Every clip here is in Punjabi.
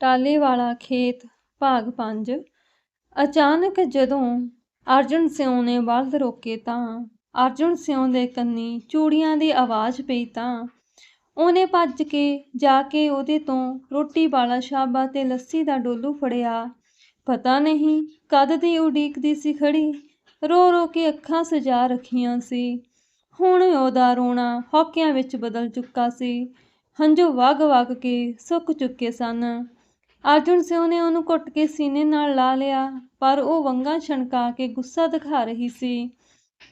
ਟਾਲੇ ਵਾਲਾ ਖੇਤ ਭਾਗ 5 ਅਚਾਨਕ ਜਦੋਂ ਅਰਜਨ ਸਿਉ ਨੇ ਬਲਦ ਰੋਕੇ ਤਾਂ ਅਰਜਨ ਸਿਉ ਦੇ ਕੰਨੀ ਚੂੜੀਆਂ ਦੀ ਆਵਾਜ਼ ਪਈ ਤਾਂ ਉਹਨੇ ਭੱਜ ਕੇ ਜਾ ਕੇ ਉਹਦੇ ਤੋਂ ਰੋਟੀ ਵਾਲਾ ਸ਼ਾਬਾ ਤੇ ਲੱਸੀ ਦਾ ਡੋਲੂ ਫੜਿਆ। ਪਤਾ ਨਹੀਂ ਕਦ ਦੀ ਉਡੀਕਦੀ ਸੀ ਖੜੀ। ਰੋ ਰੋ ਕੇ ਅੱਖਾਂ ਸਜਾ ਰੱਖੀਆਂ ਸੀ। ਹੁਣ ਉਹਦਾ ਰੋਣਾ ਹੌਕਿਆਂ ਵਿੱਚ ਬਦਲ ਚੁੱਕਾ ਸੀ। ਹੰਝੂ ਵਗ ਵਗ ਕੇ ਸੁੱਕ ਚੁੱਕੇ ਸਨ। ਅਰਜੁਨ ਸਿੰਘ ਨੇ ਉਹਨੂੰ ਘੁੱਟ ਕੇ ਸੀਨੇ ਨਾਲ ਲਾ ਲਿਆ, ਪਰ ਉਹ ਵੰਗਾਂ ਛਣਕਾ ਕੇ ਗੁੱਸਾ ਦਿਖਾ ਰਹੀ ਸੀ।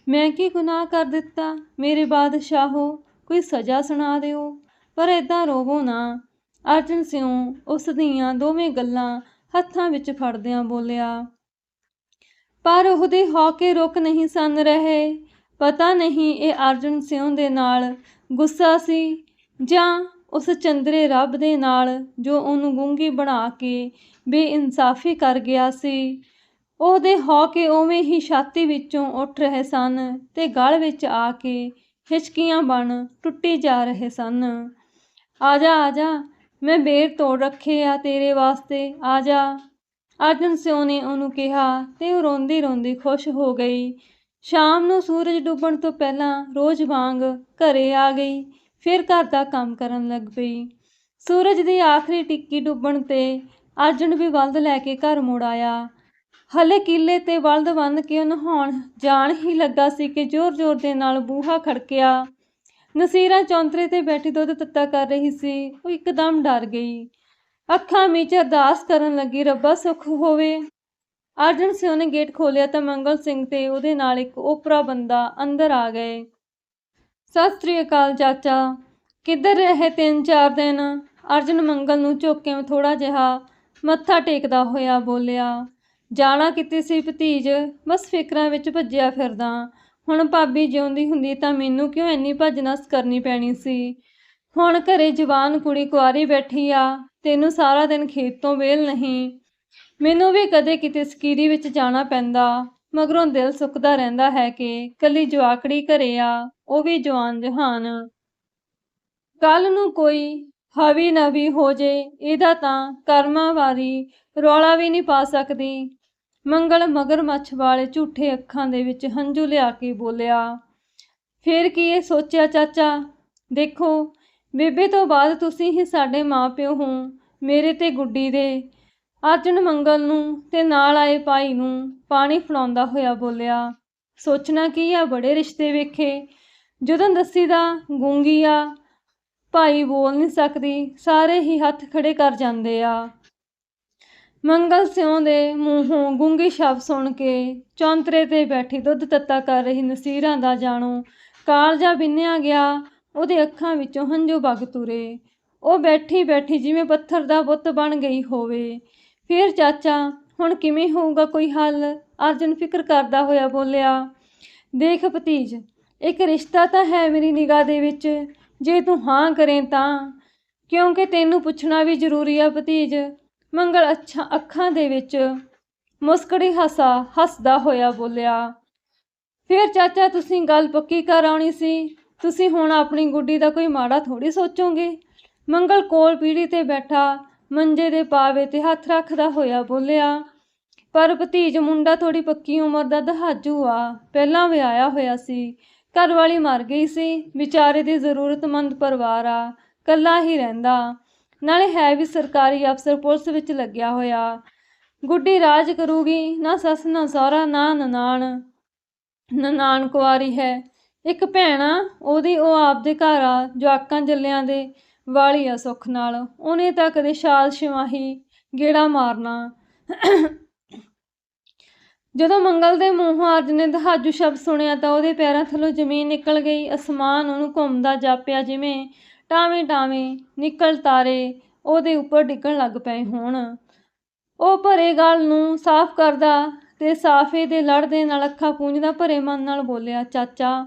ਮੈਂ ਕੀ ਗੁਨਾਹ ਕਰ ਦਿੱਤਾ? ਮੇਰੇ ਬਾਦਸ਼ਾਹੋ, ਕੋਈ ਸਜ਼ਾ ਸੁਣਾ ਦਿਓ? ਪਰ ਏਦਾਂ ਰੋਵੋ ਨਾ। ਅਰਜਨ ਸਿੰਘ ਉਸ ਦੀਆਂ ਦੋਵੇਂ ਗੱਲਾਂ ਹੱਥਾਂ ਵਿੱਚ ਫੜਦਿਆਂ ਬੋਲਿਆ, ਪਰ ਉਹਦੇ ਹੌਕੇ ਰੁਕ ਨਹੀਂ ਸਨ ਰਹੇ। ਪਤਾ ਨਹੀਂ ਇਹ ਅਰਜਨ ਸਿੰਘ ਦੇ ਨਾਲ ਗੁੱਸਾ ਸੀ ਜਾਂ ਉਸ ਚੰਦਰੇ ਰੱਬ ਦੇ ਨਾਲ ਜੋ ਉਹਨੂੰ ਗੂੰਗੀ ਬਣਾ ਕੇ ਬੇਇਨਸਾਫੀ ਕਰ ਗਿਆ ਸੀ। ਉਹਦੇ ਹੋ ਕੇ ਉਵੇਂ ਹੀ ਛਾਤੀ ਵਿੱਚੋਂ ਉੱਠ ਰਹੇ ਸਨ ਤੇ ਗਲ ਵਿੱਚ ਆ ਕੇ ਹਿਚਕੀਆਂ ਬਣ ਟੁੱਟੀ ਜਾ ਰਹੇ ਸਨ। ਆ ਜਾ ਆ ਜਾ ਮੈਂ ਬੇਰ ਤੋੜ ਰੱਖੇ ਆ ਤੇਰੇ ਵਾਸਤੇ। ਆ ਜਾ ਅਰਜਨ ਸਿਉ ਨੇ ਉਹਨੂੰ ਕਿਹਾ ਤੇ ਉਹ ਰੋਂਦੀ ਰੋਂਦੀ ਖੁਸ਼ ਹੋ ਗਈ। ਸ਼ਾਮ ਨੂੰ ਸੂਰਜ ਡੁੱਬਣ ਤੋਂ ਪਹਿਲਾਂ ਰੋਜ਼ ਵਾਂਗ ਘਰੇ ਆ ਗਈ। ਫਿਰ ਘਰ ਦਾ ਕੰਮ ਕਰਨ ਲੱਗ ਪਈ। ਸੂਰਜ ਦੀ ਆਖਰੀ ਟਿੱਕੀ ਡੁੱਬਣ ਤੇ ਅਰਜਨ ਵੀ ਬਲਦ ਲੈ ਕੇ ਘਰ ਮੁੜ ਆਇਆ। ਹਲੇ ਕਿੱਲੇ ਤੇ ਬਲਦ ਬੰਨ ਕੇ ਨਹਾਉਣ ਜਾਣ ਹੀ ਲੱਗਾ ਸੀ ਕਿ ਜ਼ੋਰ-ਜ਼ੋਰ ਦੇ ਨਾਲ ਬੂਹਾ ਖੜਕਿਆ। ਨਸੀਰਾ ਚੌਂਤਰੇ ਤੇ ਬੈਠੀ ਦੁੱਧ ਤੱਤਾ ਕਰ ਰਹੀ ਸੀ, ਉਹ ਇੱਕਦਮ ਡਰ ਗਈ। ਅੱਖਾਂ ਵਿੱਚ ਅਰਦਾਸ ਕਰਨ ਲੱਗੀ, ਰੱਬਾ, ਸੁਖ ਹੋਵੇ। ਅਰਜਨ ਸਿੰਘ ਨੇ ਗੇਟ ਖੋਲਿਆ ਤਾਂ ਮੰਗਲ ਸਿੰਘ ਤੇ ਉਹਦੇ ਨਾਲ ਇੱਕ ਓਪਰਾ ਬੰਦਾ ਅੰਦਰ ਆ ਗਏ। ਸਤਿ ਸ੍ਰੀ ਅਕਾਲ ਚਾਚਾ। ਕਿੱਧਰ ਰਹੇ ਤਿੰਨ ਚਾਰ ਦਿਨ? ਅਰਜਨ ਮੰਗਲ ਨੂੰ ਝੋਕੇ ਥੋੜਾ ਜਿਹਾ ਮੱਥਾ ਟੇਕਦਾ ਹੋਇਆ ਬੋਲਿਆ, ਜਾਣਾ ਕਿਤੇ ਸੀ ਭਤੀਜ? ਬਸ ਫਿਕਰਾਂ ਵਿੱਚ ਭੱਜਿਆ ਫਿਰਦਾ। ਹੁਣ ਭਾਬੀ ਜਿਉਂਦੀ ਹੁੰਦੀ ਤਾਂ ਮੈਨੂੰ ਕਿਉਂ ਇੰਨੀ ਭੱਜਨਸ ਕਰਨੀ ਪੈਣੀ ਸੀ? ਹੁਣ ਘਰੇ ਜਵਾਨ ਕੁੜੀ ਕੁਆਰੀ ਬੈਠੀ ਆ, ਤੈਨੂੰ ਸਾਰਾ ਦਿਨ ਖੇਤ ਤੋਂ ਵੇਲ ਨਹੀਂ। ਮੈਨੂੰ ਵੀ ਕਦੇ ਕਿਤੇ ਸਕੀਰੀ ਵਿੱਚ ਜਾਣਾ ਪੈਂਦਾ। ਮਗਰੋਂ ਦਿਲ ਸੁੱਕਦਾ ਰਹਿੰਦਾ ਹੈ ਕਿ ਕੱਲੀ ਜਵਾਕੜੀ ਘਰੇ ਆ, ਉਹ ਵੀ ਜਵਾਨ ਜਹਾਨ। ਕੱਲ ਨੂੰ ਕੋਈ ਹਵੀ ਨਵੀ ਹੋ ਜੇ, ਇਹਦਾ ਤਾਂ ਕਰਮਾਂ ਵਾਰੀ ਰੌਲਾ ਵੀ ਨਹੀਂ ਪਾ ਸਕਦੀ। ਮੰਗਲ ਮਗਰਮੱਛ ਵਾਲੇ ਝੂਠੇ ਅੱਖਾਂ ਦੇ ਵਿੱਚ ਹੰਝੂ ਲਿਆ ਕੇ ਬੋਲਿਆ, ਫਿਰ ਕੀ ਇਹ ਸੋਚਿਆ ਚਾਚਾ? ਦੇਖੋ, ਬੇਬੇ ਤੋਂ ਬਾਅਦ ਤੁਸੀਂ ਹੀ ਸਾਡੇ ਮਾਪਿਓ ਹੋ, ਮੇਰੇ ਤੇ ਗੁੱਡੀ ਦੇ ਅਰਜਨ ਮੰਗਲ ਨੂੰ ਤੇ ਨਾਲ ਆਏ ਭਾਈ ਨੂੰ ਪਾਣੀ ਫੜਾਉਂਦਾ ਹੋਇਆ ਬੋਲਿਆ, ਸੋਚਣਾ ਕੀ ਆ ਬੜੇ ਰਿਸ਼ਤੇ ਵੇਖੇ? ਜਦੋਂ ਦੱਸੀ ਦਾ ਗੂੰਗੀ ਆ, ਭਾਈ ਬੋਲ ਨਹੀਂ ਸਕਦੀ, ਸਾਰੇ ਹੀ ਹੱਥ ਖੜੇ ਕਰ ਜਾਂਦੇ ਆ। ਮੰਗਲ ਸਿਉਂ ਦੇ ਮੂੰਹੋਂ ਗੂੰਗੀ ਸ਼ਬਦ ਸੁਣ ਕੇ ਚੌਂਤਰੇ ਤੇ ਬੈਠੀ ਦੁੱਧ ਤੱਤਾ ਕਰ ਰਹੀ ਨਸੀਰਾਂ ਦਾ ਜਾਣੋ ਕਾਲਜਾ ਬਿੰਨਿਆ ਗਿਆ, ਉਹਦੇ ਅੱਖਾਂ ਵਿੱਚੋਂ ਹੰਝੂ ਵਗ ਤੁਰੇ। ਉਹ ਬੈਠੀ ਬੈਠੀ ਜਿਵੇਂ ਪੱਥਰ ਦਾ ਬੁੱਤ ਬਣ ਗਈ ਹੋਵੇ। ਫਿਰ ਚਾਚਾ, ਹੁਣ ਕਿਵੇਂ ਹੋਊਗਾ ਕੋਈ ਹੱਲ? ਅਰਜਨ ਫਿਕਰ ਕਰਦਾ ਹੋਇਆ ਬੋਲਿਆ, ਦੇਖ ਭਤੀਜ, ਇੱਕ ਰਿਸ਼ਤਾ ਤਾਂ ਹੈ ਮੇਰੀ ਨਿਗਾਹ ਦੇ ਵਿੱਚ। ਜੇ ਤੂੰ ਹਾਂ ਕਰੇ ਤਾਂ। ਕਿਉਂਕਿ ਤੈਨੂੰ ਪੁੱਛਣਾ ਵੀ ਜ਼ਰੂਰੀ ਆ ਭਤੀਜ, ਮੰਗਲ ਅੱਛਾ ਅੱਖਾਂ ਦੇ ਵਿੱਚ ਮੁਸਕੜੀ ਹਸਾ ਹੱਸਦਾ ਹੋਇਆ ਬੋਲਿਆ। ਫਿਰ ਚਾਚਾ, ਤੁਸੀਂ ਗੱਲ ਪੱਕੀ ਕਰ ਆਉਣੀ ਸੀ। ਤੁਸੀਂ ਹੁਣ ਆਪਣੀ ਗੁੱਡੀ ਦਾ ਕੋਈ ਮਾੜਾ ਥੋੜੀ ਸੋਚੋਗੇ? ਮੰਗਲ ਕੋਲ ਪੀੜੀ ਤੇ ਬੈਠਾ ਮੰਜੇ ਦੇ ਪਾਵੇ ਤੇ ਹੱਥ ਰੱਖਦਾ ਹੋਇਆ ਬੋਲਿਆ, ਪਰ ਭਤੀਜ ਮੁੰਡਾ ਥੋੜੀ ਪੱਕੀ ਉਮਰ ਦਾ ਦਹਾਜੂ ਆ। ਪਹਿਲਾਂ ਵਿਆਹਿਆ ਹੋਇਆ ਸੀ। ਘਰ ਵਾਲੀ ਮਰ ਗਈ ਸੀ। ਵਿਚਾਰੇ ਦੀ ਜ਼ਰੂਰਤਮੰਦ ਪਰਿਵਾਰ ਆ। ਕੱਲਾ ਹੀ ਰਹਿੰਦਾ। ਨਾਲੇ ਹੈ ਵੀ ਸਰਕਾਰੀ ਅਫਸਰ ਪੁਲਿਸ ਵਿੱਚ ਲੱਗਿਆ ਹੋਇਆ। ਗੁੱਡੀ ਰਾਜ ਕਰੂਗੀ। ਨਾ ਸੱਸ, ਨਾ ਸਹੁਰਾ, ਨਾ ਨਨਾਣ। ਨਨਾਣ ਕੁਆਰੀ ਹੈ। ਇੱਕ ਭੈਣ ਆ। ਉਹਦੀ ਉਹ ਆਪਦੇ ਘਰ ਆ, ਜਵਾਕਾਂ ਜੱਲਿਆਂ ਦੇ। ਵਾਲੀ ਆ ਸੁੱਖ ਨਾਲ। ਉਹਨੇ ਤਾਂ ਕਦੇ ਛਾਲ ਛਿਵਾਹੀ ਗੇੜਾ ਮਾਰਨਾ। ਜਦੋਂ ਮੰਗਲ ਦੇ ਮੂੰਹੋਂ ਅਰਜ ਨੇ ਦਹਾਜੂ ਸ਼ਬਦ ਸੁਣਿਆ ਤਾਂ ਉਹਦੇ ਪੈਰਾਂ ਥੱਲੋਂ ਜ਼ਮੀਨ ਨਿਕਲ ਗਈ। ਅਸਮਾਨ ਉਹਨੂੰ ਘੁੰਮਦਾ ਜਾਪਿਆ ਜਿਵੇਂ ਟਾਵੇਂ ਟਾਵੇਂ ਨਿਕਲ ਤਾਰੇ ਉਹਦੇ ਉੱਪਰ ਡਿੱਗਣ ਲੱਗ ਪਏ ਹੋਣ। ਉਹ ਭਰੇ ਗਲ ਨੂੰ ਸਾਫ਼ ਕਰਦਾ ਤੇ ਸਾਫੇ ਦੇ ਲੜਦੇ ਨਾਲ ਅੱਖਾਂ ਪੂੰਝਦਾ ਭਰੇ ਮਨ ਨਾਲ ਬੋਲਿਆ, ਚਾਚਾ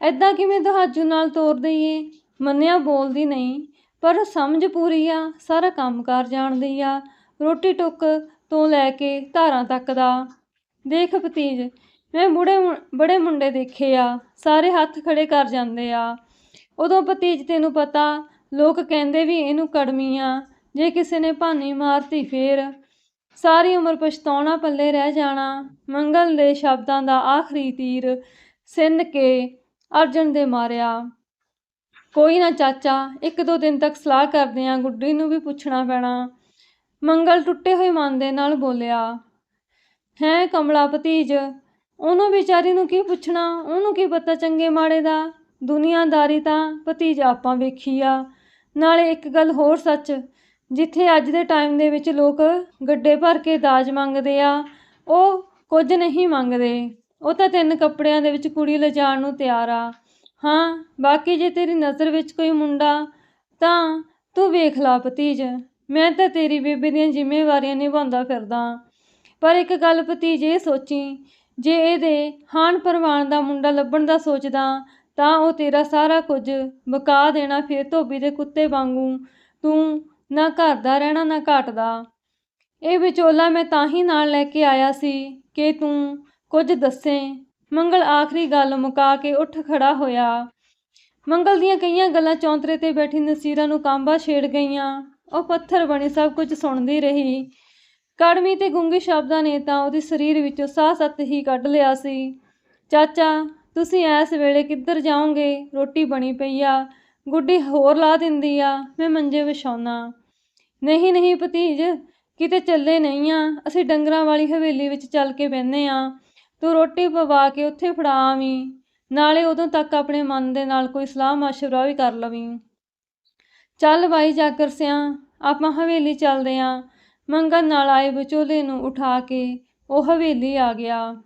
ਐਦਾਂ ਕਿਵੇਂ ਦਹਾਜੂ ਨਾਲ ਤੋਰ ਦਈਏ ਮੰਨਿਆ ਬੋਲਦੀ ਨਹੀਂ। ਪਰ ਸਮਝ ਪੂਰੀ ਆ, ਸਾਰਾ ਕੰਮਕਾਰ ਜਾਣਦੀ ਆ। ਰੋਟੀ ਟੁੱਕ ਤੋਂ ਲੈ ਕੇ ਧਾਰਾਂ ਤੱਕ ਦਾ। ਦੇਖ ਭਤੀਜ, ਮੈਂ ਬੁੜੇ ਬੜੇ ਮੁੰਡੇ ਦੇਖੇ ਆ, ਸਾਰੇ ਹੱਥ ਖੜੇ ਕਰ ਜਾਂਦੇ ਆ। ਉਦੋਂ ਭਤੀਜ ਤੈਨੂੰ ਪਤਾ, ਲੋਕ ਕਹਿੰਦੇ ਵੀ ਇਹਨੂੰ ਕੜਮੀ ਆ, ਜੇ ਕਿਸੇ ਨੇ ਭਾਨੀ ਮਾਰਤੀ ਫੇਰ। ਸਾਰੀ ਉਮਰ ਪਛਤਾਉਣਾ, ਪੱਲੇ ਰਹਿ ਜਾਣਾ, ਮੰਗਲ ਦੇ ਸ਼ਬਦਾਂ ਦਾ ਆਖਰੀ ਤੀਰ ਸਿੰਨ ਕੇ ਅਰਜਨ ਦੇ ਮਾਰਿਆ। ਕੋਈ ਨਾ ਚਾਚਾ, ਇੱਕ ਦੋ ਦਿਨ ਤੱਕ ਸਲਾਹ ਕਰਦੇ ਆਂ, ਗੁੱਡੀ ਨੂੰ ਵੀ ਪੁੱਛਣਾ ਪੈਣਾ। ਮੰਗਲ ਟੁੱਟੇ ਹੋਏ ਮਨ ਦੇ ਨਾਲ ਬੋਲਿਆ, ਹੈ ਕਮਲਾ ਭਤੀਜ, ਉਹਨੂੰ ਵਿਚਾਰੀ ਨੂੰ ਕੀ ਪੁੱਛਣਾ, ਉਹਨੂੰ ਕੀ ਪਤਾ ਚੰਗੇ ਮਾੜੇ ਦਾ? ਦੁਨੀਆਦਾਰੀ ਤਾਂ ਭਤੀਜ ਆਪਾਂ ਵੇਖੀ ਆ। ਨਾਲੇ ਇੱਕ ਗੱਲ ਹੋਰ ਸੱਚ, ਜਿੱਥੇ ਅੱਜ ਦੇ ਟਾਈਮ ਦੇ ਵਿੱਚ ਲੋਕ ਗੱਡੇ ਭਰ ਕੇ ਦਾਜ ਮੰਗਦੇ ਆ, ਉਹ ਕੁਝ ਨਹੀਂ ਮੰਗਦੇ। ਉਹ ਤਾਂ ਤਿੰਨ ਕੱਪੜਿਆਂ ਦੇ ਵਿੱਚ ਕੁੜੀ ਲਿਜਾਣ ਨੂੰ ਤਿਆਰ ਆ। ਹਾਂ, ਬਾਕੀ ਜੇ ਤੇਰੀ ਨਜ਼ਰ ਵਿੱਚ ਕੋਈ ਮੁੰਡਾ, ਤਾਂ ਤੂੰ ਵੇਖ ਲਾ ਭਤੀਜ। ਮੈਂ ਤਾਂ ਤੇਰੀ ਬੇਬੇ ਦੀਆਂ ਜ਼ਿੰਮੇਵਾਰੀਆਂ ਨਿਭਾਉਂਦਾ ਫਿਰਦਾ ਪਰ ਇੱਕ ਗੱਲ ਭਤੀਜ ਇਹ ਸੋਚੀ, ਜੇ ਇਹਦੇ ਹਾਨ ਪਰਵਾਨ ਦਾ ਮੁੰਡਾ ਲੱਭਣ ਦਾ ਸੋਚਦਾ, ਤਾਂ ਉਹ ਤੇਰਾ ਸਾਰਾ ਕੁਝ ਬਕਾ ਦੇਣਾ ਫਿਰ ਧੋਬੀ ਦੇ ਕੁੱਤੇ ਵਾਂਗੂ। ਤੂੰ ਨਾ ਘਰ ਦਾ ਰਹਿਣਾ, ਨਾ ਘਾਟ ਦਾ। ਇਹ ਵਿਚੋਲਾ ਮੈਂ ਤਾਂ ਹੀ ਨਾਲ ਲੈ ਕੇ ਆਇਆ ਸੀ ਕਿ ਤੂੰ ਕੁਝ ਦੱਸੇ। ਮੰਗਲ ਆਖਰੀ ਗੱਲ ਮੁਕਾ ਕੇ ਉੱਠ ਖੜਾ ਹੋਇਆ। ਮੰਗਲ ਦੀਆਂ ਕਈਆਂ ਗੱਲਾਂ ਚੌਂਤਰੇ ਤੇ ਬੈਠੀ ਨਸੀਰਾ ਨੂੰ ਕਾਂਬਾ ਛੇੜ ਗਈਆਂ। ਉਹ ਪੱਥਰ ਬਣੀ ਸਭ ਕੁਝ ਸੁਣਦੀ ਰਹੀ। ਕੜਮੀ ਤੇ ਗੁੰਗੀ ਸ਼ਬਦਾਂ ਨੇ ਤਾਂ ਉਹਦੇ ਸਰੀਰ ਵਿੱਚੋਂ ਸਾਹ ਸੱਤ ਹੀ ਕੱਢ ਲਿਆ ਸੀ। ਚਾਚਾ, ਤੁਸੀਂ ਐਸ ਵੇਲੇ ਕਿੱਧਰ ਜਾਓਗੇ? ਰੋਟੀ ਬਣੀ ਪਈ ਆ। ਗੁੱਡੀ ਹੋਰ ਲਾ ਦਿੰਦੀ ਆ। ਮੈਂ ਮੰਜੇ ਵਿਛਾਉਣਾ। ਨਹੀਂ ਨਹੀਂ ਭਤੀਜ, ਕਿਤੇ ਚੱਲੇ ਨਹੀਂ ਆ। ਅਸੀਂ ਡੰਗਰਾਂ ਵਾਲੀ ਹਵੇਲੀ ਵਿੱਚ ਚੱਲ ਕੇ ਬਹਿੰਦੇ ਆ। ਤੂੰ ਰੋਟੀ ਪਵਾ ਕੇ ਉੱਥੇ ਫੜਾਵੀਂ ਨਾਲੇ ਉਦੋਂ ਤੱਕ ਆਪਣੇ ਮਨ ਦੇ ਨਾਲ ਕੋਈ ਸਲਾਹ ਮਸ਼ਵਰਾ ਵੀ ਕਰ ਲਵੀਂ। ਚੱਲ ਬਾਈ ਜਾਗਰ ਸਿਆ, ਆਪਾਂ ਹਵੇਲੀ ਚੱਲਦੇ ਆਂ। ਮੰਗਨ ਨਾਲ ਆਏ ਵਿਚੋਲੇ ਨੂੰ ਉਠਾ ਕੇ ਉਹ ਹਵੇਲੀ ਆ ਗਿਆ।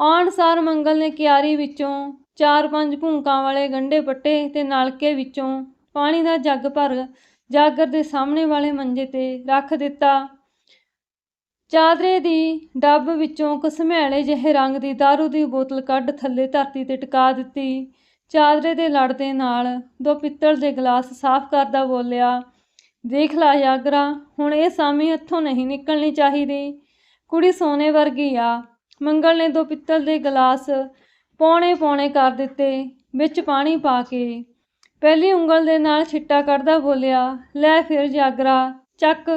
ਆਉਣ ਸਾਰ ਮੰਗਲ ਨੇ ਕਿਆਰੀ ਵਿੱਚੋਂ ਚਾਰ ਪੰਜ ਭੂੰਕਾਂ ਵਾਲੇ ਗੰਢੇ ਪੱਟੇ ਤੇ ਨਲਕੇ ਵਿੱਚੋਂ ਪਾਣੀ ਦਾ ਜੱਗ ਭਰ ਜਾਗਰ ਦੇ ਸਾਹਮਣੇ ਵਾਲੇ ਮੰਜੇ ਤੇ ਰੱਖ ਦਿੱਤਾ। ਚਾਦਰੇ ਦੀ ਡੱਬ ਵਿੱਚੋਂ ਕਸਮੈਲੇ ਜਿਹੇ ਰੰਗ ਦੀ ਦਾਰੂ ਦੀ ਬੋਤਲ ਕੱਢ ਥੱਲੇ ਧਰਤੀ ਤੇ ਟਿਕਾ ਦਿੱਤੀ। ਚਾਦਰੇ ਦੇ ਲੜ ਦੇ ਨਾਲ ਦੋ ਪਿੱਤਲ ਦੇ ਗਲਾਸ ਸਾਫ਼ ਕਰਦਾ ਬੋਲਿਆ, ਦੇਖ ਲਾ ਜਾਗਰਾ ਹੁਣ ਇਹ ਸਾਮੀ ਇੱਥੋਂ ਨਹੀਂ ਨਿਕਲਣੀ ਚਾਹੀਦੀ। ਕੁੜੀ ਸੋਨੇ ਵਰਗੀ ਆ। ਮੰਗਲ ਨੇ ਦੋ ਪਿੱਤਲ ਦੇ ਗਲਾਸ ਪੌਣੇ ਪੌਣੇ ਕਰ ਦਿੱਤੇ, ਵਿੱਚ ਪਾਣੀ ਪਾ ਕੇ। ਪਹਿਲੀ ਉਂਗਲ ਦੇ ਨਾਲ ਛਿੱਟਾ ਕੱਢਦਾ ਬੋਲਿਆ, ਲੈ ਫਿਰ ਜਾਗਰਾ, ਚੱਕ।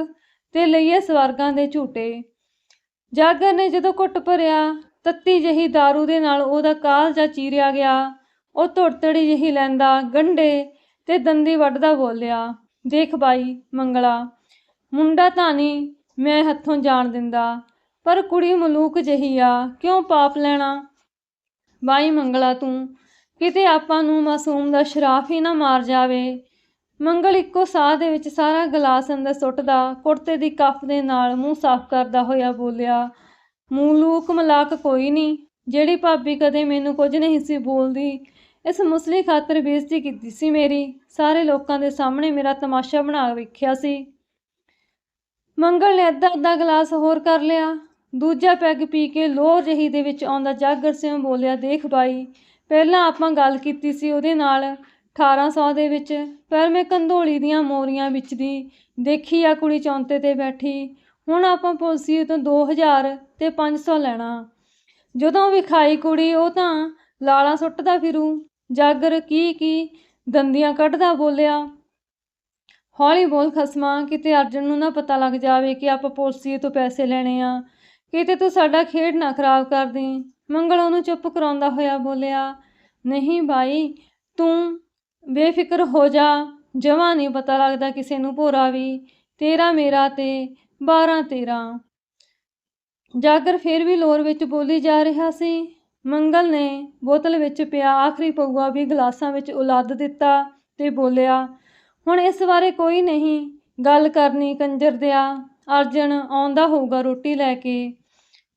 ਤੇ ਲਈਏ ਸਵਰਗਾਂ ਦੇ ਝੂਟੇ। ਜਾਗਰ ਨੇ ਜਦੋਂ ਘੁੱਟ ਭਰਿਆ, ਤੱਤੀ ਜਹੀ दारू ਦੇ ਨਾਲ ਉਹਦਾ ਕਾਲਜਾ ਚੀਰਿਆ ਗਿਆ। ਉਹ ਧੁਰਤੜੀ ਜਿਹੀ ਲੈਂਦਾ, ਗੰਢੇ ਤੇ ਦੰਦੀ ਵੱਢਦਾ ਬੋਲਿਆ, ਦੇਖ ਬਾਈ, ਮੰਗਲਾ, ਮੁੰਡਾ ਤਾਂ ਨਹੀਂ ਮੈਂ ਹੱਥੋਂ ਜਾਣ ਦਿੰਦਾ, ਪਰ ਕੁੜੀ ਮਲੂਕ ਜਹੀ ਆ, ਕਿਉਂ ਪਾਪ ਲੈਣਾ? ਬਾਈ ਮੰਗਲਾ ਤੂੰ, ਕਿਤੇ ਆਪਾਂ ਨੂੰ ਮਾਸੂਮ ਦਾ ਸ਼ਰਾਫ ਹੀ ਨਾ ਮਾਰ ਜਾਵੇ ਮੰਗਲ ਇੱਕੋ ਸਾਹ ਦੇ ਵਿੱਚ ਸਾਰਾ ਗਲਾਸ ਅੰਦਰ ਸੁੱਟਦਾ, ਕੁੜਤੇ ਦੀ ਕੱਫ ਦੇ ਨਾਲ ਮੂੰਹ ਸਾਫ਼ ਕਰਦਾ ਹੋਇਆ ਬੋਲਿਆ ਮੂਲੂਕ ਮਲਾਕ ਕੋਈ ਨਹੀਂ ਜਿਹੜੀ ਭਾਬੀ ਕਦੇ ਮੈਨੂੰ ਕੁਝ ਨਹੀਂ ਸੀ ਬੋਲਦੀ। ਇਸ ਮੁਸਲੀ ਖਾਤਰ ਬੇਇੱਜ਼ਤੀ ਕੀਤੀ ਸੀ ਮੇਰੀ। ਸਾਰੇ ਲੋਕਾਂ ਦੇ ਸਾਹਮਣੇ ਮੇਰਾ ਤਮਾਸ਼ਾ ਬਣਾ ਵੇਖਿਆ ਸੀ। ਮੰਗਲ ਨੇ ਅੱਧਾ ਅੱਧਾ ਗਲਾਸ ਹੋਰ ਕਰ ਲਿਆ। ਦੂਜਾ ਪੈਗ ਪੀ ਕੇ ਲੋਹ ਜਹੀ ਦੇ ਵਿੱਚ ਆਉਂਦਾ ਜਾਗਰ ਸਿੰਘ ਬੋਲਿਆ, ਦੇਖ ਬਾਈ ਪਹਿਲਾਂ ਆਪਾਂ ਗੱਲ ਕੀਤੀ ਸੀ ਉਹਦੇ ਨਾਲ। 1800 ਦੇ ਵਿੱਚ, ਪਰ ਮੈਂ ਕੰਧੋਲੀ ਦੀਆਂ ਮੋਰੀਆਂ ਵਿੱਚ ਦੀ ਦੇਖੀ ਆ ਕੁੜੀ ਚੌਂਤੇ ਤੇ ਬੈਠੀ। ਹੁਣ ਆਪਾਂ ਪੁਲਸੀ ਤੋਂ 2000 ਤੇ 500 ਲੈਣਾ। ਜਦੋਂ ਵਿਖਾਈ ਕੁੜੀ, ਉਹ ਤਾਂ ਲਾਲਾਂ ਸੁੱਟਦਾ ਫਿਰੂ। ਜਾਗਰ ਕੀ ਕੀ ਦੰਦੀਆਂ ਕੱਢਦਾ ਬੋਲਿਆ। ਹੌਲੀ ਬੋਲ ਖਸਮਾ, ਕਿਤੇ ਅਰਜਨ ਨੂੰ ਨਾ ਪਤਾ ਲੱਗ ਜਾਵੇ ਕਿ ਆਪਾਂ ਪੁਲਸੀ ਤੋਂ ਪੈਸੇ ਲੈਣੇ ਆ। ਕਿਤੇ ਤੂੰ ਸਾਡਾ ਖੇਡ ਨਾ ਖਰਾਬ ਕਰ ਦੇ ਮੰਗਲ ਉਹਨੂੰ ਚੁੱਪ ਕਰਾਉਂਦਾ ਹੋਇਆ ਬੋਲਿਆ, ਨਹੀਂ ਬਾਈ, ਤੂੰ ਬੇਫਿਕਰ ਹੋ ਜਾ ਜਮਾਂ ਨਹੀਂ ਪਤਾ ਲੱਗਦਾ ਕਿਸੇ ਨੂੰ ਭੋਰਾ ਵੀ। ਤੇਰਾ ਮੇਰਾ ਤੇ 12 13 ਜਾਗਰ ਫਿਰ ਵੀ ਲੋਰ ਵਿੱਚ ਬੋਲੀ ਜਾ ਰਿਹਾ ਸੀ। ਮੰਗਲ ਨੇ ਬੋਤਲ ਵਿੱਚ ਪਿਆ ਆਖਰੀ ਪਊਆ ਵੀ ਗਲਾਸਾਂ ਵਿੱਚ ਉਲੱਦ ਦਿੱਤਾ ਤੇ ਬੋਲਿਆ, ਹੁਣ ਇਸ ਬਾਰੇ ਕੋਈ ਨਹੀਂ, ਗੱਲ ਕਰਨੀ ਕੰਜਰ ਦਿਆ। ਅਰਜਨ ਆਉਂਦਾ ਹੋਊਗਾ ਰੋਟੀ ਲੈ ਕੇ।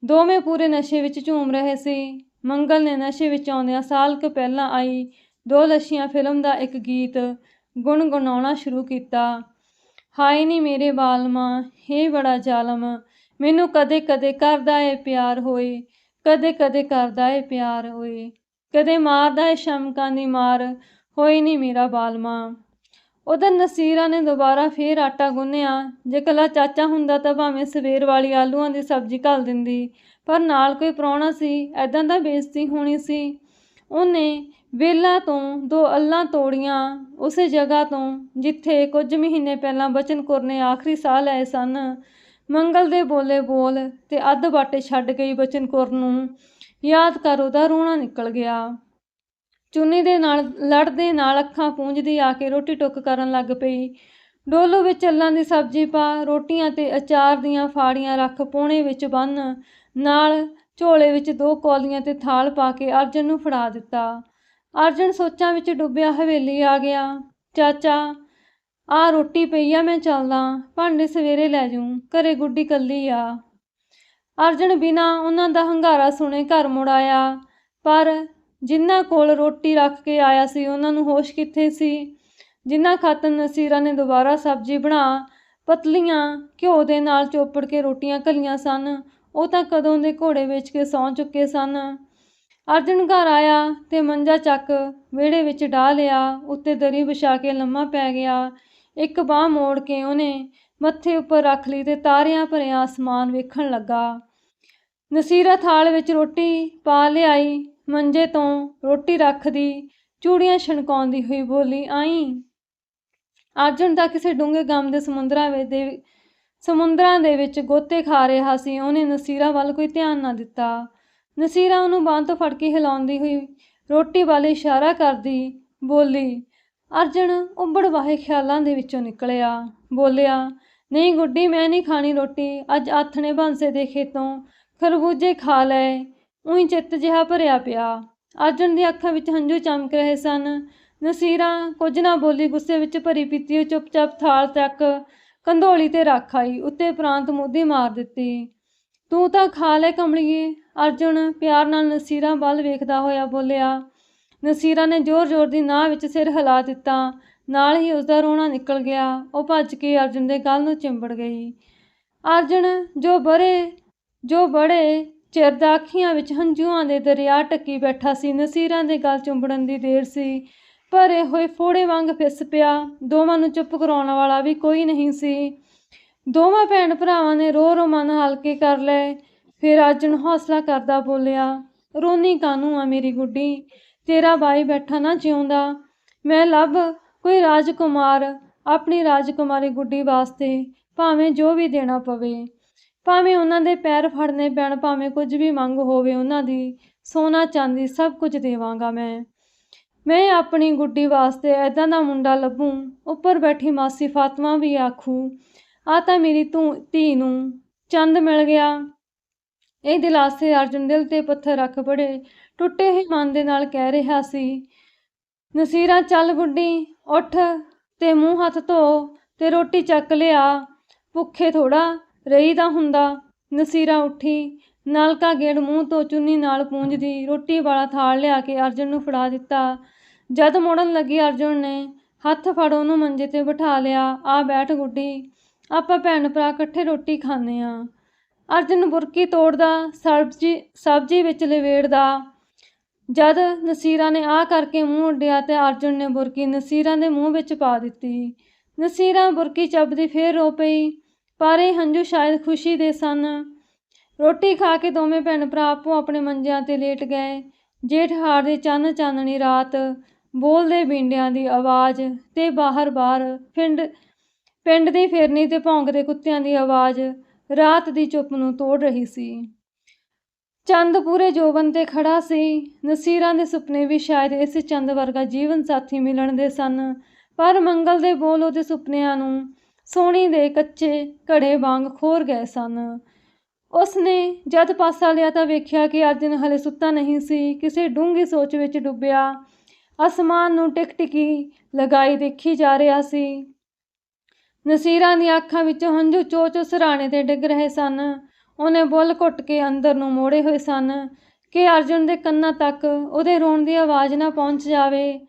ਦੋਵੇਂ ਪੂਰੇ ਨਸ਼ੇ ਵਿੱਚ ਝੂਮ ਰਹੇ ਸੀ। ਮੰਗਲ ਨੇ ਨਸ਼ੇ ਵਿੱਚ ਆਉਂਦਿਆਂ ਸਾਲ ਕੁ ਪਹਿਲਾਂ ਆਈ ਦੋ ਲੱਛੀਆਂ ਫਿਲਮ ਦਾ ਇੱਕ ਗੀਤ ਗੁਣਗੁਣਾਉਣਾ ਸ਼ੁਰੂ ਕੀਤਾ। ਹਾਏ ਨੀ ਮੇਰੇ ਬਾਲਮਾ ਹੇ ਬੜਾ ਜ਼ਾਲਮ, ਮੈਨੂੰ ਕਦੇ ਕਦੇ ਕਰਦਾ ਏ ਪਿਆਰ ਹੋਏ, ਕਦੇ ਕਦੇ ਕਰਦਾ ਏ ਪਿਆਰ ਹੋਏ, ਕਦੇ ਮਾਰਦਾ ਏ ਸ਼ਮਕਾਂ ਦੀ ਮਾਰ ਹੋਈ ਨਹੀਂ ਮੇਰਾ ਬਾਲਮਾ ਉਧਰ ਨਸੀਰਾ ਨੇ ਦੁਬਾਰਾ ਫੇਰ ਆਟਾ ਗੁੰਨਿਆ। ਜੇ ਕੱਲਾ ਚਾਚਾ ਹੁੰਦਾ ਤਾਂ ਭਾਵੇਂ ਸਵੇਰ ਵਾਲੀ ਆਲੂਆਂ ਦੀ ਸਬਜ਼ੀ ਘੱਲ ਦਿੰਦੀ, ਪਰ ਨਾਲ ਕੋਈ ਪ੍ਰਾਹੁਣਾ ਸੀ ਐਦਾਂ ਦਾ ਬੇਇੱਜ਼ਤੀ ਹੋਣੀ ਸੀ। ਉਹਨੇ ਵੇਲਾ ਤੋਂ ਦੋ ਅੱਲਾਂ ਤੋੜੀਆਂ, ਉਸੇ ਜਗ੍ਹਾ ਤੋਂ ਜਿੱਥੇ ਕੁਝ ਮਹੀਨੇ ਪਹਿਲਾਂ ਬਚਨ ਕੌਰ ਨੇ ਆਖਰੀ ਸਾਹ ਲਏ ਸਨ, ਮੰਗਲ ਦੇ ਬੋਲੇ ਬੋਲ ਤੇ ਅੱਧ ਬਾਟੇ ਛੱਡ ਗਈ ਬਚਨ ਕੌਰ ਨੂੰ। ਯਾਦ ਕਰ ਉਹਦਾ ਰੋਣਾ ਨਿਕਲ ਗਿਆ। ਚੁੰਨੀ ਦੇ ਨਾਲ ਲੜਦੇ ਨਾਲ ਅੱਖਾਂ ਪੂੰਝਦੀ ਆ ਕੇ ਰੋਟੀ ਟੁੱਕ ਕਰਨ ਲੱਗ ਪਈ। ਡੋਲੂ ਵਿੱਚ ਅੱਲਾਂ ਦੀ ਸਬਜ਼ੀ ਪਾ, ਰੋਟੀਆਂ ਤੇ ਅਚਾਰ ਦੀਆਂ ਫਾੜੀਆਂ ਰੱਖ ਪੋਣੇ ਵਿੱਚ ਬੰਨ ਨਾਲ ਝੋਲੇ ਵਿੱਚ ਦੋ ਕੌਲੀਆਂ ਤੇ ਥਾਲ ਪਾ ਕੇ ਅਰਜਨ ਨੂੰ ਫੜਾ ਦਿੱਤਾ। ਅਰਜਨ ਸੋਚਾਂ ਵਿੱਚ ਡੁੱਬਿਆ ਹਵੇਲੀ ਆ ਗਿਆ। ਚਾਚਾ ਆ ਰੋਟੀ ਪਈ ਆ, ਮੈਂ ਚੱਲਦਾ। ਭਾਂਡੇ ਸਵੇਰੇ ਲੈ ਜੂੰ ਘਰੇ ਗੁੱਡੀ ਕੱਲੀ ਆ। ਅਰਜਨ ਬਿਨਾ ਉਹਨਾਂ ਦਾ ਹੰਗਾਰਾ ਸੁਣੇ ਘਰ ਮੁੜ ਆਇਆ। ਪਰ ਜਿਨ੍ਹਾਂ ਕੋਲ ਰੋਟੀ ਰੱਖ ਕੇ ਆਇਆ ਸੀ, ਉਹਨਾਂ ਨੂੰ ਹੋਸ਼ ਕਿੱਥੇ ਸੀ? ਜਿਨ੍ਹਾਂ ਖਾਤਰ ਨਸੀਰਾ ਨੇ ਦੁਬਾਰਾ ਸਬਜ਼ੀ ਬਣਾ, ਪਤਲੀਆਂ ਘਿਓ ਦੇ ਨਾਲ ਚੋਪੜ ਕੇ ਰੋਟੀਆਂ ਘਲੀਆਂ ਸਨ, ਉਹ ਤਾਂ ਕਦੋਂ ਦੇ ਘੋੜੇ ਵੇਚ ਕੇ ਸੌਂ ਚੁੱਕੇ ਸਨ। ਅਰਜਨ ਘਰ ਆਇਆ ਤੇ ਮੰਜਾ ਚੱਕ ਵਿਹੜੇ ਵਿੱਚ ਡਾਹ ਲਿਆ, ਉੱਤੇ ਦਰੀ ਵਿਛਾ ਕੇ ਲੰਮਾ ਪੈ ਗਿਆ। ਇੱਕ ਬਾਹ ਮੋੜ ਕੇ ਉਹਨੇ ਮੱਥੇ ਉੱਪਰ ਰੱਖ ਲਈ ਤੇ ਤਾਰਿਆਂ ਭਰਿਆ ਆਸਮਾਨ ਵੇਖਣ ਲੱਗਾ। ਨਸੀਰਾ ਥਾਲ ਵਿੱਚ ਰੋਟੀ ਪਾ ਲਿਆਈ, ਮੰਜੇ ਤੋਂ ਰੋਟੀ ਰੱਖਦੀ, ਚੂੜੀਆਂ ਛਣਕਾਉਂਦੀ ਹੋਈ ਬੋਲੀ, ਆਈ। ਅਰਜੁਨ ਤਾਂ ਕਿਸੇ ਡੂੰਘੇ ਗਮ ਦੇ ਸਮੁੰਦਰਾਂ ਵਿੱਚ ਦੇ ਸਮੁੰਦਰਾਂ ਦੇ ਵਿੱਚ ਗੋਤੇ ਖਾ ਰਿਹਾ ਸੀ, ਉਹਨੇ ਨਸੀਰਾ ਵੱਲ ਕੋਈ ਧਿਆਨ ਨਾ ਦਿੱਤਾ। ਨਸੀਰਾ ਉਹਨੂੰ ਬਾਂਹ ਤੋਂ ਫੜ ਕੇ ਹਿਲਾਉਂਦੀ ਹੋਈ ਰੋਟੀ ਵੱਲ ਇਸ਼ਾਰਾ ਕਰਦੀ ਬੋਲੀ, ਅਰਜਨ, ਉੱਬੜ ਵਾਹੇ ਖਿਆਲਾਂ ਦੇ ਵਿੱਚੋਂ ਨਿਕਲਿਆ। ਬੋਲਿਆ, ਨਹੀਂ ਗੁੱਡੀ, ਮੈਂ ਨਹੀਂ ਖਾਣੀ ਰੋਟੀ। ਅੱਜ ਆਥਣੇ ਬਾਂਸੇ ਦੇ ਖੇਤੋਂ ਖਰਬੂਜੇ ਖਾ ਲਏ ਉਹੀ ਚਿੱਤ ਜਿਹਾ ਭਰਿਆ ਪਿਆ। ਅਰਜਨ ਦੀਆਂ ਅੱਖਾਂ ਵਿੱਚ ਹੰਝੂ ਚਮਕ ਰਹੇ ਸਨ। ਨਸੀਰਾ ਕੁਝ ਨਾ ਬੋਲੀ ਗੁੱਸੇ ਵਿੱਚ ਭਰੀ ਪੀਤੀ ਉਹ ਚੁੱਪਚਾਪ ਥਾਲ ਤੱਕ ਕੰਧੋਲੀ ਤੇ ਰੱਖ ਆਈ। ਉੱਤੇ ਪ੍ਰਾਂਤ ਮੋਦੀ ਮਾਰ ਦਿੱਤੀ। ਤੂੰ ਤਾਂ ਖਾ ਲੈ ਕਮਲੀਏ। ਅਰਜੁਨ ਪਿਆਰ ਨਾਲ ਨਸੀਰਾ ਵੱਲ ਵੇਖਦਾ ਹੋਇਆ ਬੋਲਿਆ, ਨਸੀਰਾ ਨੇ ਜ਼ੋਰ-ਜ਼ੋਰ ਦੀ ਨਾਹ ਵਿੱਚ ਸਿਰ ਹਿਲਾ ਦਿੱਤਾ। ਨਾਲ ਹੀ ਉਸਦਾ ਰੋਣਾ ਨਿਕਲ ਗਿਆ। ਉਹ ਭੱਜ ਕੇ ਅਰਜੁਨ ਦੇ ਗਲ ਨੂੰ ਚਿੰਬੜ ਗਈ। ਅਰਜੁਨ, ਜੋ ਬਰੇ ਜੋ ਬੜੇ ਚਿਰ ਦਾ ਅੱਖੀਆਂ ਵਿੱਚ ਹੰਝੂਆਂ ਦੇ ਦਰਿਆ ਟੱਕੀ ਬੈਠਾ ਸੀ, ਨਸੀਰਾਂ ਦੇ ਗਲ ਚੁੰਬੜਨ ਦੀ ਦੇਰ ਸੀ। ਭਰੇ ਹੋਏ ਫੋੜੇ ਵਾਂਗ ਫਿਸ ਪਿਆ। ਦੋਵਾਂ ਨੂੰ ਚੁੱਪ ਕਰਾਉਣ ਵਾਲਾ ਵੀ ਕੋਈ ਨਹੀਂ ਸੀ। ਦੋਵਾਂ ਭੈਣ ਭਰਾਵਾਂ ਨੇ ਰੋ ਰੋ ਮਨ ਹਲਕੇ ਕਰ ਲਏ। ਫਿਰ ਅਰਜੁਨ ਹੌਸਲਾ ਕਰਦਾ ਬੋਲਿਆ, ਰੋਨੀ ਕਾਨੂੰ ਆ ਮੇਰੀ ਗੁੱਡੀ? ਤੇਰਾ ਬਾਈ ਬੈਠਾ ਨਾ ਜਿਉਂਦਾ। ਮੈਂ ਲੱਭ ਕੋਈ ਰਾਜਕੁਮਾਰ, ਆਪਣੀ ਰਾਜਕੁਮਾਰੀ ਗੁੱਡੀ ਵਾਸਤੇ, ਭਾਵੇਂ ਜੋ ਵੀ ਦੇਣਾ ਪਵੇ। ਭਾਵੇਂ ਉਹਨਾਂ ਦੇ ਪੈਰ ਫੜਨੇ ਪੈਣ, ਭਾਵੇਂ ਕੁਝ ਵੀ ਮੰਗ ਹੋਵੇ ਉਹਨਾਂ ਦੀ, ਸੋਨਾ, ਚਾਂਦੀ ਸਭ ਕੁਝ ਦੇਵਾਂਗਾ ਮੈਂ। ਮੈਂ ਆਪਣੀ ਗੁੱਡੀ ਵਾਸਤੇ ਐਦਾਂ ਦਾ ਮੁੰਡਾ ਲੱਭੂ, ਉੱਪਰ ਬੈਠੀ ਮਾਸੀ ਫਾਤਮਾ ਵੀ ਆਖੂ, ਆ ਤਾਂ ਮੇਰੀ ਤੂੰ ਧੀ ਨੂੰ, ਚੰਦ ਮਿਲ ਗਿਆ। ਇਹ ਦਿਲਾਸੇ ਅਰਜੁਨ ਦਿਲ ਤੇ ਪੱਥਰ ਰੱਖ ਪੜੇ, ਟੁੱਟੇ ਹੀ ਮਨ ਦੇ ਨਾਲ ਕਹਿ ਰਿਹਾ ਸੀ, ਨਸੀਰਾ ਚੱਲ ਗੁੱਡੀ, ਉੱਠ ਤੇ ਮੂੰਹ ਹੱਥ ਧੋ ਤੇ ਰੋਟੀ ਚੱਕ ਲਿਆ, ਭੁੱਖੇ ਥੋੜਾ ਰਹੀਦਾ ਹੁੰਦਾ, ਨਸੀਰਾ ਉੱਠੀ, ਨਲਕਾ ਗੇੜ ਮੂੰਹ ਤੋਂ ਚੁੰਨੀ ਨਾਲ ਪੂੰਝਦੀ, ਰੋਟੀ ਵਾਲਾ ਥਾਲ ਲਿਆ ਕੇ ਅਰਜੁਨ ਨੂੰ ਫੜਾ ਦਿੱਤਾ, ਜਦ ਮੁੜਨ ਲੱਗੀ ਅਰਜੁਨ ਨੇ, ਹੱਥ ਫੜ ਉਹਨੂੰ ਮੰਜੇ ਤੇ ਬਿਠਾ ਲਿਆ, ਆ ਬੈਠ ਗੁੱਡੀ, ਆਪਾਂ ਭੈਣ ਭਰਾ ਇਕੱਠੇ ਰੋਟੀ ਖਾਂਦੇ ਆ। ਅਰਜੁਨ ਬੁਰਕੀ ਤੋੜਦਾ, ਸਬਜ਼ੀ ਸਬਜ਼ੀ ਵਿੱਚ ਲਵੇੜਦਾ। ਜਦ ਨਸੀਰਾ ਨੇ ਆ ਕਰਕੇ ਮੂੰਹ ਉੱਡਿਆ ਤੇ ਅਰਜੁਨ ਨੇ ਬੁਰਕੀ ਨਸੀਰਾ ਦੇ ਮੂੰਹ ਵਿੱਚ ਪਾ ਦਿੱਤੀ। ਨਸੀਰਾ ਬੁਰਕੀ ਚੱਬਦੀ ਫੇਰ ਰੋ ਪਈ, ਪਰ ਇਹ ਹੰਝੂ ਸ਼ਾਇਦ ਖੁਸ਼ੀ ਦੇ ਸਨ। ਰੋਟੀ ਖਾ ਕੇ ਦੋਵੇਂ ਭੈਣ ਭਰਾ ਆਪੋ ਆਪਣੇ ਮੰਜਿਆਂ ਤੇ ਲੇਟ ਗਏ। ਜੇਠ ਹਾਰ ਦੀ ਚੰਨ ਚਾਨਣੀ ਰਾਤ, ਬੋਲਦੇ ਬਿੰਡਿਆਂ ਦੀ ਆਵਾਜ਼ ਤੇ ਬਾਹਰ-ਬਾਹਰ, ਪਿੰਡ ਪਿੰਡ ਦੀ ਫੇਰਨੀ ਤੇ ਭੌਂਕਦੇ ਕੁੱਤਿਆਂ ਦੀ ਆਵਾਜ਼। ਰਾਤ ਦੀ ਚੁੱਪ ਨੂੰ ਤੋੜ ਰਹੀ ਸੀ। ਚੰਦ ਪੂਰੇ ਜੋਬਨ ਤੇ ਖੜਾ ਸੀ। ਨਸੀਰਾਂ ਦੇ ਸੁਪਨੇ ਵੀ ਸ਼ਾਇਦ ਇਸ ਚੰਦ ਵਰਗਾ ਜੀਵਨ ਸਾਥੀ ਮਿਲਣ ਦੇ ਸਨ, ਪਰ ਮੰਗਲ ਦੇ ਬੋਲ ਉਹਦੇ ਸੁਪਨਿਆਂ ਨੂੰ ਸੋਹਣੀ ਦੇ ਕੱਚੇ ਘੜੇ ਵਾਂਗ ਖੋਰ ਗਏ ਸਨ। ਉਸਨੇ ਜਦ ਪਾਸਾ ਲਿਆ ਤਾਂ ਵੇਖਿਆ ਕਿ ਅਰਜਨ ਹਲੇ ਸੁੱਤਾ ਨਹੀਂ ਸੀ, ਕਿਸੇ ਡੂੰਘੀ ਸੋਚ ਵਿੱਚ ਡੁੱਬਿਆ। ਅਸਮਾਨ ਨੂੰ ਟਿਕਟਿਕੀ ਲਗਾਈ ਦੇਖੀ ਜਾ ਰਿਹਾ ਸੀ। ਨਸੀਰਾਂ ਦੀਆਂ ਅੱਖਾਂ ਵਿੱਚੋਂ ਹੰਝੂ ਚੋ-ਚੋ ਸਰਾਣੇ ਤੇ ਡਿੱਗ ਰਹੇ ਸਨ। ਉਹਨੇ ਬੁੱਲ ਘੁੱਟ ਕੇ ਅੰਦਰ ਨੂੰ ਮੋੜੇ ਹੋਏ ਸਨ ਕਿ ਅਰਜੁਨ ਦੇ ਕੰਨਾਂ ਤੱਕ ਉਹਦੇ ਰੋਣ ਦੀ ਆਵਾਜ਼ ਨਾ ਪਹੁੰਚ ਜਾਵੇ।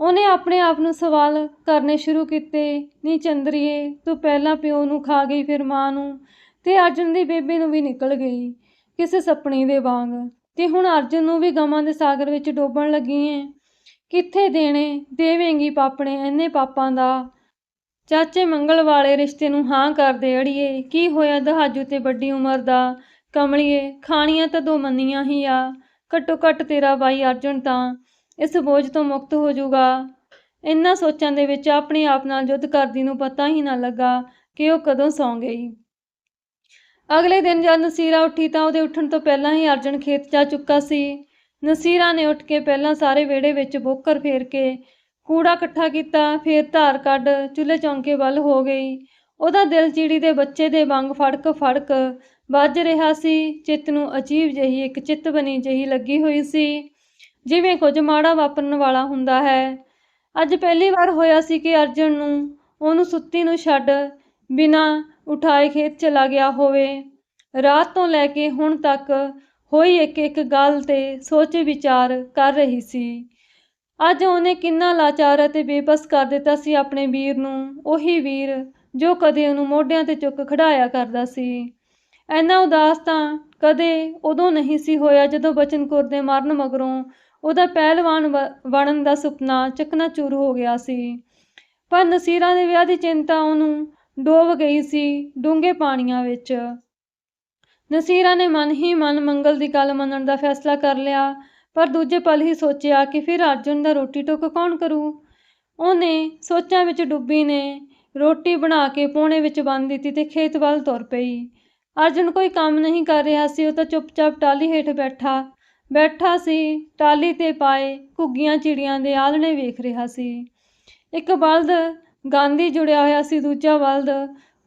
ਉਹਨੇ ਆਪਣੇ ਆਪ ਨੂੰ ਸਵਾਲ ਕਰਨੇ ਸ਼ੁਰੂ ਕੀਤੇ, ਨੀ ਚੰਦਰੀਏ, ਤੂੰ ਪਹਿਲਾਂ ਪਿਓ ਨੂੰ ਖਾ ਗਈ ਫਿਰ ਮਾਂ ਨੂੰ। ਤੇ ਅਰਜੁਨ ਦੀ ਬੇਬੇ ਨੂੰ ਵੀ ਨਿਕਲ ਗਈ ਕਿਸੇ ਸੁਪਨੇ ਦੇ ਵਾਂਗ। ਤੇ ਹੁਣ ਅਰਜੁਨ ਨੂੰ ਵੀ ਗਮਾਂ ਦੇ ਸਾਗਰ ਵਿੱਚ ਡੋਬਣ ਲੱਗੀ ਏ। ਕਿੱਥੇ ਦੇਣੇ? ਦੇਵੇਂਗੀ ਪਾਪਣੇ, ਇੰਨੇ ਪਾਪਾਂ ਦਾ ਚਾਚੇ ਮੰਗਲ ਵਾਲੇ ਰਿਸ਼ਤੇ ਨੂੰ ਹਾਂ ਕਰਦੇ ਅੜੀਏ। ਕੀ ਹੋਇਆ ਦਹਾਜੂ ਤੇ ਵੱਡੀ ਉਮਰ ਦਾ? ਕਮਲੀਏ, ਖਾਣੀਆਂ ਤਾਂ ਦੋ ਮੰਨੀਆਂ ਹੀ ਆ। ਘੱਟੋ ਘੱਟ ਤੇਰਾ ਬਾਈ ਅਰਜੁਨ ਤਾਂ ਇਸ ਬੋਝ ਤੋਂ ਮੁਕਤ ਹੋ ਜਾਊਗਾ। ਇਹਨਾਂ ਸੋਚਾਂ ਦੇ ਵਿੱਚ ਆਪਣੇ ਆਪ ਨਾਲ ਯੁੱਧ ਕਰਦੀ ਨੂੰ ਪਤਾ ਹੀ ਨਾ ਲੱਗਾ ਕਿ ਉਹ ਕਦੋਂ ਸੌਂ ਗਈ। ਅਗਲੇ ਦਿਨ ਜਦ ਨਸੀਰਾ ਉੱਠੀ ਤਾਂ ਉਹਦੇ ਉੱਠਣ ਤੋਂ ਪਹਿਲਾਂ ਹੀ ਅਰਜਨ ਖੇਤ ਜਾ ਚੁੱਕਾ ਸੀ। ਨਸੀਰਾ ਨੇ ਉੱਠ ਕੇ ਪਹਿਲਾਂ ਸਾਰੇ ਵਿਹੜੇ ਵਿੱਚ ਬੋਕਰ ਫੇਰ ਕੇ ਕੂੜਾ ਇਕੱਠਾ ਕੀਤਾ, ਫਿਰ ਧਾਰ ਕੱਢ, ਚੁੱਲ੍ਹੇ ਚੌਂਕੇ ਵੱਲ ਹੋ ਗਈ। ਉਹਦਾ ਦਿਲ ਚਿੜੀ ਦੇ ਬੱਚੇ ਦੇ ਵਾਂਗ ਫੜਕ ਫੜਕ ਵੱਜ ਰਿਹਾ ਸੀ। ਚਿੱਤ ਨੂੰ ਅਜੀਬ ਜਿਹੀ, ਇੱਕ ਚਿੱਤ ਬਣੀ ਜਿਹੀ ਲੱਗੀ ਹੋਈ ਸੀ। ਜਿਵੇਂ ਕੁਝ ਮਾੜਾ ਵਾਪਰਨ ਵਾਲਾ ਹੁੰਦਾ ਹੈ। ਅੱਜ ਪਹਿਲੀ ਵਾਰ ਹੋਇਆ ਸੀ ਕਿ ਅਰਜਨ ਨੂੰ, ਉਹਨੂੰ ਸੁੱਤੀ ਨੂੰ ਛੱਡ ਬਿਨਾਂ ਉਠਾਏ ਖੇਤ ਚਲਾ ਗਿਆ ਹੋਵੇ। ਰਾਤ ਤੋਂ ਲੈ ਕੇ ਹੁਣ ਤੱਕ ਹੋਈ ਇੱਕ ਇੱਕ ਗੱਲ ਤੇ ਸੋਚ ਵਿਚਾਰ ਕਰ ਰਹੀ ਸੀ। ਅੱਜ ਉਹਨੇ ਕਿੰਨਾ ਲਾਚਾਰ ਅਤੇ ਬੇਬਸ ਕਰ ਦਿੱਤਾ ਸੀ ਆਪਣੇ ਵੀਰ ਨੂੰ, ਉਹੀ ਵੀਰ ਜੋ ਕਦੇ ਉਹਨੂੰ ਮੋਢਿਆਂ ਤੇ ਚੁੱਕ ਖੜਾਇਆ ਕਰਦਾ ਸੀ। ਐਨਾ ਉਦਾਸ ਤਾਂ ਕਦੇ ਉਦੋਂ ਨਹੀਂ ਸੀ ਹੋਇਆ ਜਦੋਂ ਬਚਨ ਕੌਰ ਦੇ ਮਰਨ ਮਗਰੋਂ ਉਹਦਾ ਪਹਿਲਵਾਨ ਬ- ਬਣਨ ਦਾ ਸੁਪਨਾ ਚਕਨਾਚੂਰ ਹੋ ਗਿਆ ਸੀ। ਪਰ ਨਸੀਰਾਂ ਦੇ ਵਿਆਹ ਦੀ ਚਿੰਤਾ ਉਹਨੂੰ ਡੋਬ ਗਈ ਸੀ ਡੂੰਘੇ ਪਾਣੀਆਂ ਵਿੱਚ। ਨਸੀਰਾਂ ਨੇ ਮਨ ਹੀ ਮਨ ਮੰਗਲ ਦੀ ਗੱਲ ਮੰਨਣ ਦਾ ਫੈਸਲਾ ਕਰ ਲਿਆ। ਪਰ ਦੂਜੇ ਪਲ ਹੀ ਸੋਚਿਆ ਕਿ ਫਿਰ ਅਰਜੁਨ ਦਾ ਰੋਟੀ ਟੁੱਕ ਕੌਣ ਕਰੂ? ਉਹਨੇ ਸੋਚਾਂ ਵਿੱਚ ਡੁੱਬੀ ਨੇ, ਰੋਟੀ ਬਣਾ ਕੇ ਪੋਣੇ ਵਿੱਚ ਬੰਨ ਦਿੱਤੀ ਤੇ ਖੇਤ ਵੱਲ ਤੁਰ ਪਈ। ਅਰਜੁਨ ਕੋਈ ਕੰਮ ਨਹੀਂ ਕਰ ਰਿਹਾ ਸੀ, ਉਹ ਤਾਂ ਚੁੱਪਚਾਪ ਟਾਲੀ ਹੇਠ ਬੈਠਾ ਬੈਠਾ ਸੀ ਟਾਲੀ ਤੇ ਪਾਏ ਘੁੱਗੀਆਂ ਚਿੜੀਆਂ ਦੇ ਆਲਣੇ ਵੇਖ ਰਿਹਾ ਸੀ। ਇੱਕ ਬਲਦ ਗਾਂਧੀ ਜੁੜਿਆ ਹੋਇਆ ਸੀ, ਦੂਜਾ ਬਲਦ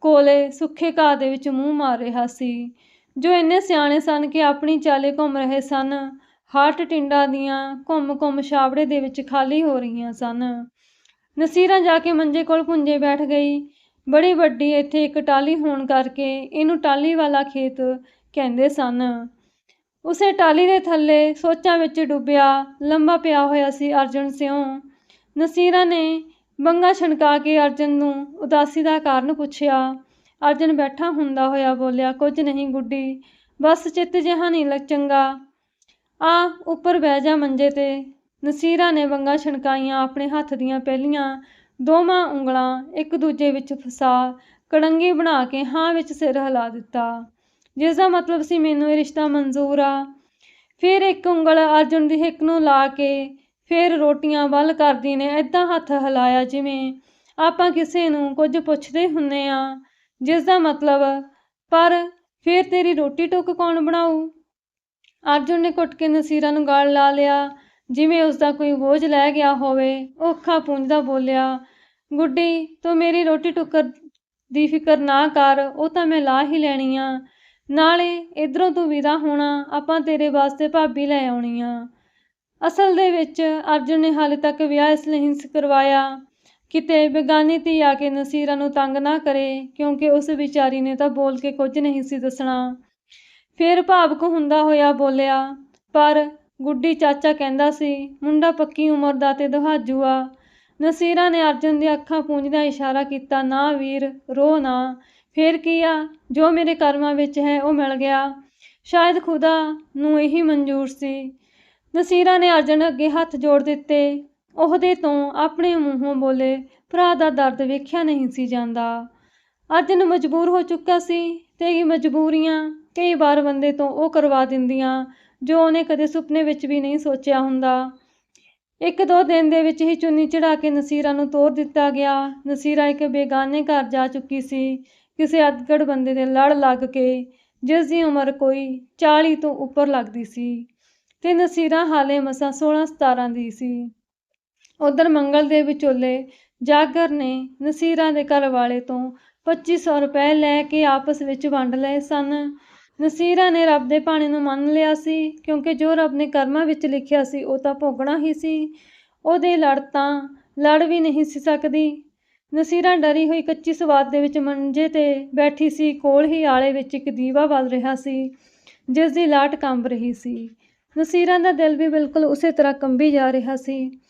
ਕੋਲੇ ਸੁੱਖੇ ਘਾਹ ਦੇ ਵਿੱਚ ਮੂੰਹ ਮਾਰ ਰਿਹਾ ਸੀ, ਜੋ ਇੰਨੇ ਸਿਆਣੇ ਸਨ ਕਿ ਆਪਣੀ ਚਾਲੇ ਘੁੰਮ ਰਹੇ ਸਨ। ਹੱਟ ਟਿੰਡਾਂ ਦੀਆਂ ਘੁੰਮ ਘੁੰਮ ਛਾਵੜੇ ਦੇ ਵਿੱਚ ਖਾਲੀ ਹੋ ਰਹੀਆਂ ਸਨ। ਨਸੀਰਾਂ ਜਾ ਕੇ ਮੰਜੇ ਕੋਲ ਪੁੰਜੇ ਬੈਠ ਗਈ। ਬੜੀ ਵੱਡੀ ਇੱਥੇ ਇੱਕ ਟਾਲੀ ਹੋਣ ਕਰਕੇ ਇਹਨੂੰ ਟਾਲੀ ਵਾਲਾ ਖੇਤ ਕਹਿੰਦੇ ਸਨ। ਉਸੇ ਟਾਲੀ ਦੇ ਥੱਲੇ ਸੋਚਾਂ ਵਿੱਚ ਡੁੱਬਿਆ, ਲੰਮਾ ਪਿਆ ਹੋਇਆ ਸੀ ਅਰਜਨ ਸਿਉ। ਨਸੀਰਾਂ ਨੇ ਬੰਗਾ ਛਣਕਾ ਕੇ ਅਰਜਨ ਨੂੰ ਉਦਾਸੀ ਦਾ ਕਾਰਨ ਪੁੱਛਿਆ। ਅਰਜਨ ਬੈਠਾ ਹੁੰਦਾ ਹੋਇਆ ਬੋਲਿਆ, ਕੁਝ ਨਹੀਂ ਗੁੱਡੀ, ਬਸ ਚਿੱਤ ਜਿਹਾ ਨਹੀਂ ਲੱਗ ਚੰਗਾ ਆ ਉੱਪਰ ਬਹਿ ਜਾ ਮੰਜੇ ਤੇ। ਨਸੀਰਾ ਨੇ ਵੰਗਾਂ ਛਣਕਾਈਆਂ ਆਪਣੇ ਹੱਥ ਦੀਆਂ ਪਹਿਲੀਆਂ। ਦੋਵਾਂ ਉਂਗਲਾਂ ਇੱਕ ਦੂਜੇ ਵਿੱਚ ਫਸਾ, ਕੜੰਗੀ ਬਣਾ ਕੇ ਹਾਂ ਵਿੱਚ ਸਿਰ ਹਿਲਾ ਦਿੱਤਾ। ਜਿਸ ਦਾ ਮਤਲਬ ਸੀ ਮੈਨੂੰ ਇਹ ਰਿਸ਼ਤਾ ਮਨਜ਼ੂਰ ਆ। ਫਿਰ ਇੱਕ ਉਂਗਲ ਅਰਜੁਨ ਦੀ ਹਿੱਕ ਨੂੰ ਲਾ ਕੇ ਫਿਰ ਰੋਟੀਆਂ ਵੱਲ ਕਰਦੀ ਨੇ ਐਦਾਂ ਹੱਥ ਹਿਲਾਇਆ ਜਿਵੇਂ ਆਪਾਂ ਕਿਸੇ ਨੂੰ ਕੁਝ ਪੁੱਛਦੇ ਹੁੰਨੇ ਆ। ਜਿਸ ਦਾ ਮਤਲਬ, ਪਰ ਫਿਰ ਤੇਰੀ ਰੋਟੀ ਟੁੱਕ ਕੌਣ ਬਣਾਉ ਅਰਜੁਨ ਨੇ ਘੁੱਟ ਕੇ ਨਸੀਰਾ ਨੂੰ ਗਾਲ ਲਾ ਲਿਆ। ਜਿਵੇਂ ਉਸ ਦਾ ਕੋਈ ਬੋਝ ਲੈ ਗਿਆ ਹੋਵੇ ਉਹ ਅੱਖਾਂ ਪੂੰਝਦਾ ਬੋਲਿਆ, ਗੁੱਡੀ, ਤੂੰ ਮੇਰੀ ਰੋਟੀ ਟੁੱਕਰ ਦੀ ਫਿਕਰ ਨਾ ਕਰ, ਉਹ ਤਾਂ ਮੈਂ ਲਾ ਹੀ ਲੈਣੀ ਆ। ਨਾਲੇ ਇਧਰੋਂ ਤੂੰ ਵਿਦਾ ਹੋਣਾ, ਆਪਾਂ ਤੇਰੇ ਵਾਸਤੇ ਭਾਬੀ ਲੈ ਆਉਣੀ ਆ। ਅਸਲ ਦੇ ਵਿੱਚ ਅਰਜੁਨ ਨੇ ਹਾਲੇ ਤੱਕ ਵਿਆਹ ਇਸ ਲਈ ਨਹੀਂ ਕਰਵਾਇਆ। ਕਿਤੇ ਬੇਗਾਨੀ ਧੀ ਆ ਕੇ ਨਸੀਰਾ ਨੂੰ ਤੰਗ ਨਾ ਕਰੇ, ਕਿਉਂਕਿ ਉਸ ਵਿਚਾਰੀ ਨੇ ਤਾਂ ਬੋਲ ਕੇ ਕੁਝ ਨਹੀਂ ਸੀ ਦੱਸਣਾ। ਫਿਰ ਭਾਵਕ ਹੁੰਦਾ ਹੋਇਆ ਬੋਲਿਆ, ਪਰ ਗੁੱਡੀ ਚਾਚਾ ਕਹਿੰਦਾ ਸੀ, ਮੁੰਡਾ ਪੱਕੀ ਉਮਰ ਦਾ ਤੇ ਦੁਹਾਜੂ ਆ ਨਸੀਰਾ ਨੇ ਅਰਜਨ ਦੀਆਂ ਅੱਖਾਂ ਪੂੰਝਦਿਆਂ ਇਸ਼ਾਰਾ ਕੀਤਾ, ਨਾ ਵੀਰ, ਰੋ ਨਾ। ਫਿਰ ਕੀ ਆ? ਜੋ ਮੇਰੇ ਕਰਮਾਂ ਵਿੱਚ ਹੈ, ਉਹ ਮਿਲ ਗਿਆ। ਸ਼ਾਇਦ ਖੁਦਾ ਨੂੰ ਇਹੀ ਮਨਜ਼ੂਰ ਸੀ। ਨਸੀਰਾ ਨੇ ਅਰਜਨ ਅੱਗੇ ਹੱਥ ਜੋੜ ਦਿੱਤੇ। ਉਹਦੇ ਤੋਂ ਆਪਣੇ ਮੂੰਹੋਂ ਬੋਲੇ, ਭਰਾ ਦਾ ਦਰਦ ਵੇਖਿਆ ਨਹੀਂ ਸੀ ਜਾਂਦਾ। ਅਰਜਨ ਮਜਬੂਰ ਹੋ ਚੁੱਕਾ ਸੀ ਤੇ ਇਹ ਮਜਬੂਰੀਆਂ ਕਈ ਵਾਰ ਬੰਦੇ ਤੋਂ ਉਹ ਕਰਵਾ ਦਿੰਦੀਆਂ ਜੋ ਉਹਨੇ ਕਦੇ ਸੁਪਨੇ ਵਿੱਚ ਵੀ ਨਹੀਂ ਸੋਚਿਆ ਹੁੰਦਾ। ਇੱਕ ਦੋ ਦਿਨ ਦੇ ਵਿੱਚ ਹੀ ਚੁੰਨੀ ਚੜਾ ਕੇ ਨਸੀਰਾ ਨੂੰ ਤੋਰ ਦਿੱਤਾ ਗਿਆ। ਨਸੀਰਾ ਇੱਕ ਬੇਗਾਨੇ ਘਰ ਜਾ ਚੁੱਕੀ ਸੀ। ਕਿਸੇ ਅਦਗੜ ਬੰਦੇ ਦੇ ਲੜ ਲੱਗ ਕੇ, ਜਿਸ ਦੀ ਉਮਰ ਕੋਈ 40 ਤੋਂ ਉੱਪਰ ਲੱਗਦੀ ਸੀ ਤੇ ਨਸੀਰਾ ਹਾਲੇ ਮਸਾਂ 16 17 ਦੀ ਸੀ। ਉਧਰ ਮੰਗਲ ਦੇ ਵਿਚੋਲੇ ਜਾਗਰ ਨੇ ਨਸੀਰਾ ਦੇ ਘਰ ਵਾਲੇ ਤੋਂ 2500 ਰੁਪਏ ਲੈ ਕੇ ਆਪਸ ਵਿੱਚ ਵੰਡ ਲਏ ਸਨ। ਨਸੀਰਾ ਨੇ ਰੱਬ ਦੇ ਭਾਣੇ ਨੂੰ ਮੰਨ ਲਿਆ ਸੀ, ਕਿਉਂਕਿ ਜੋ ਰੱਬ ਨੇ ਕਰਮਾਂ ਵਿੱਚ ਲਿਖਿਆ ਸੀ, ਉਹ ਤਾਂ ਭੋਗਣਾ ਹੀ ਸੀ। ਉਹਦੇ ਲੜ ਤਾਂ ਲੜ ਵੀ ਨਹੀਂ ਸੀ ਸਕਦੀ। ਨਸੀਰਾ ਡਰੀ ਹੋਈ ਕੱਚੀ ਸਵਾਦ ਦੇ ਵਿੱਚ ਮੰਜੇ ਤੇ ਬੈਠੀ ਸੀ, ਕੋਲ ਹੀ ਆਲੇ ਵਿੱਚ ਇੱਕ ਦੀਵਾ ਬਲ ਰਿਹਾ ਸੀ, ਜਿਸ ਦੀ ਲਾਟ ਕੰਬ ਰਹੀ ਸੀ। ਨਸੀਰਾ ਦਾ ਦਿਲ ਵੀ ਬਿਲਕੁਲ ਉਸੇ ਤਰ੍ਹਾਂ ਕੰਬੀ ਜਾ ਰਿਹਾ ਸੀ।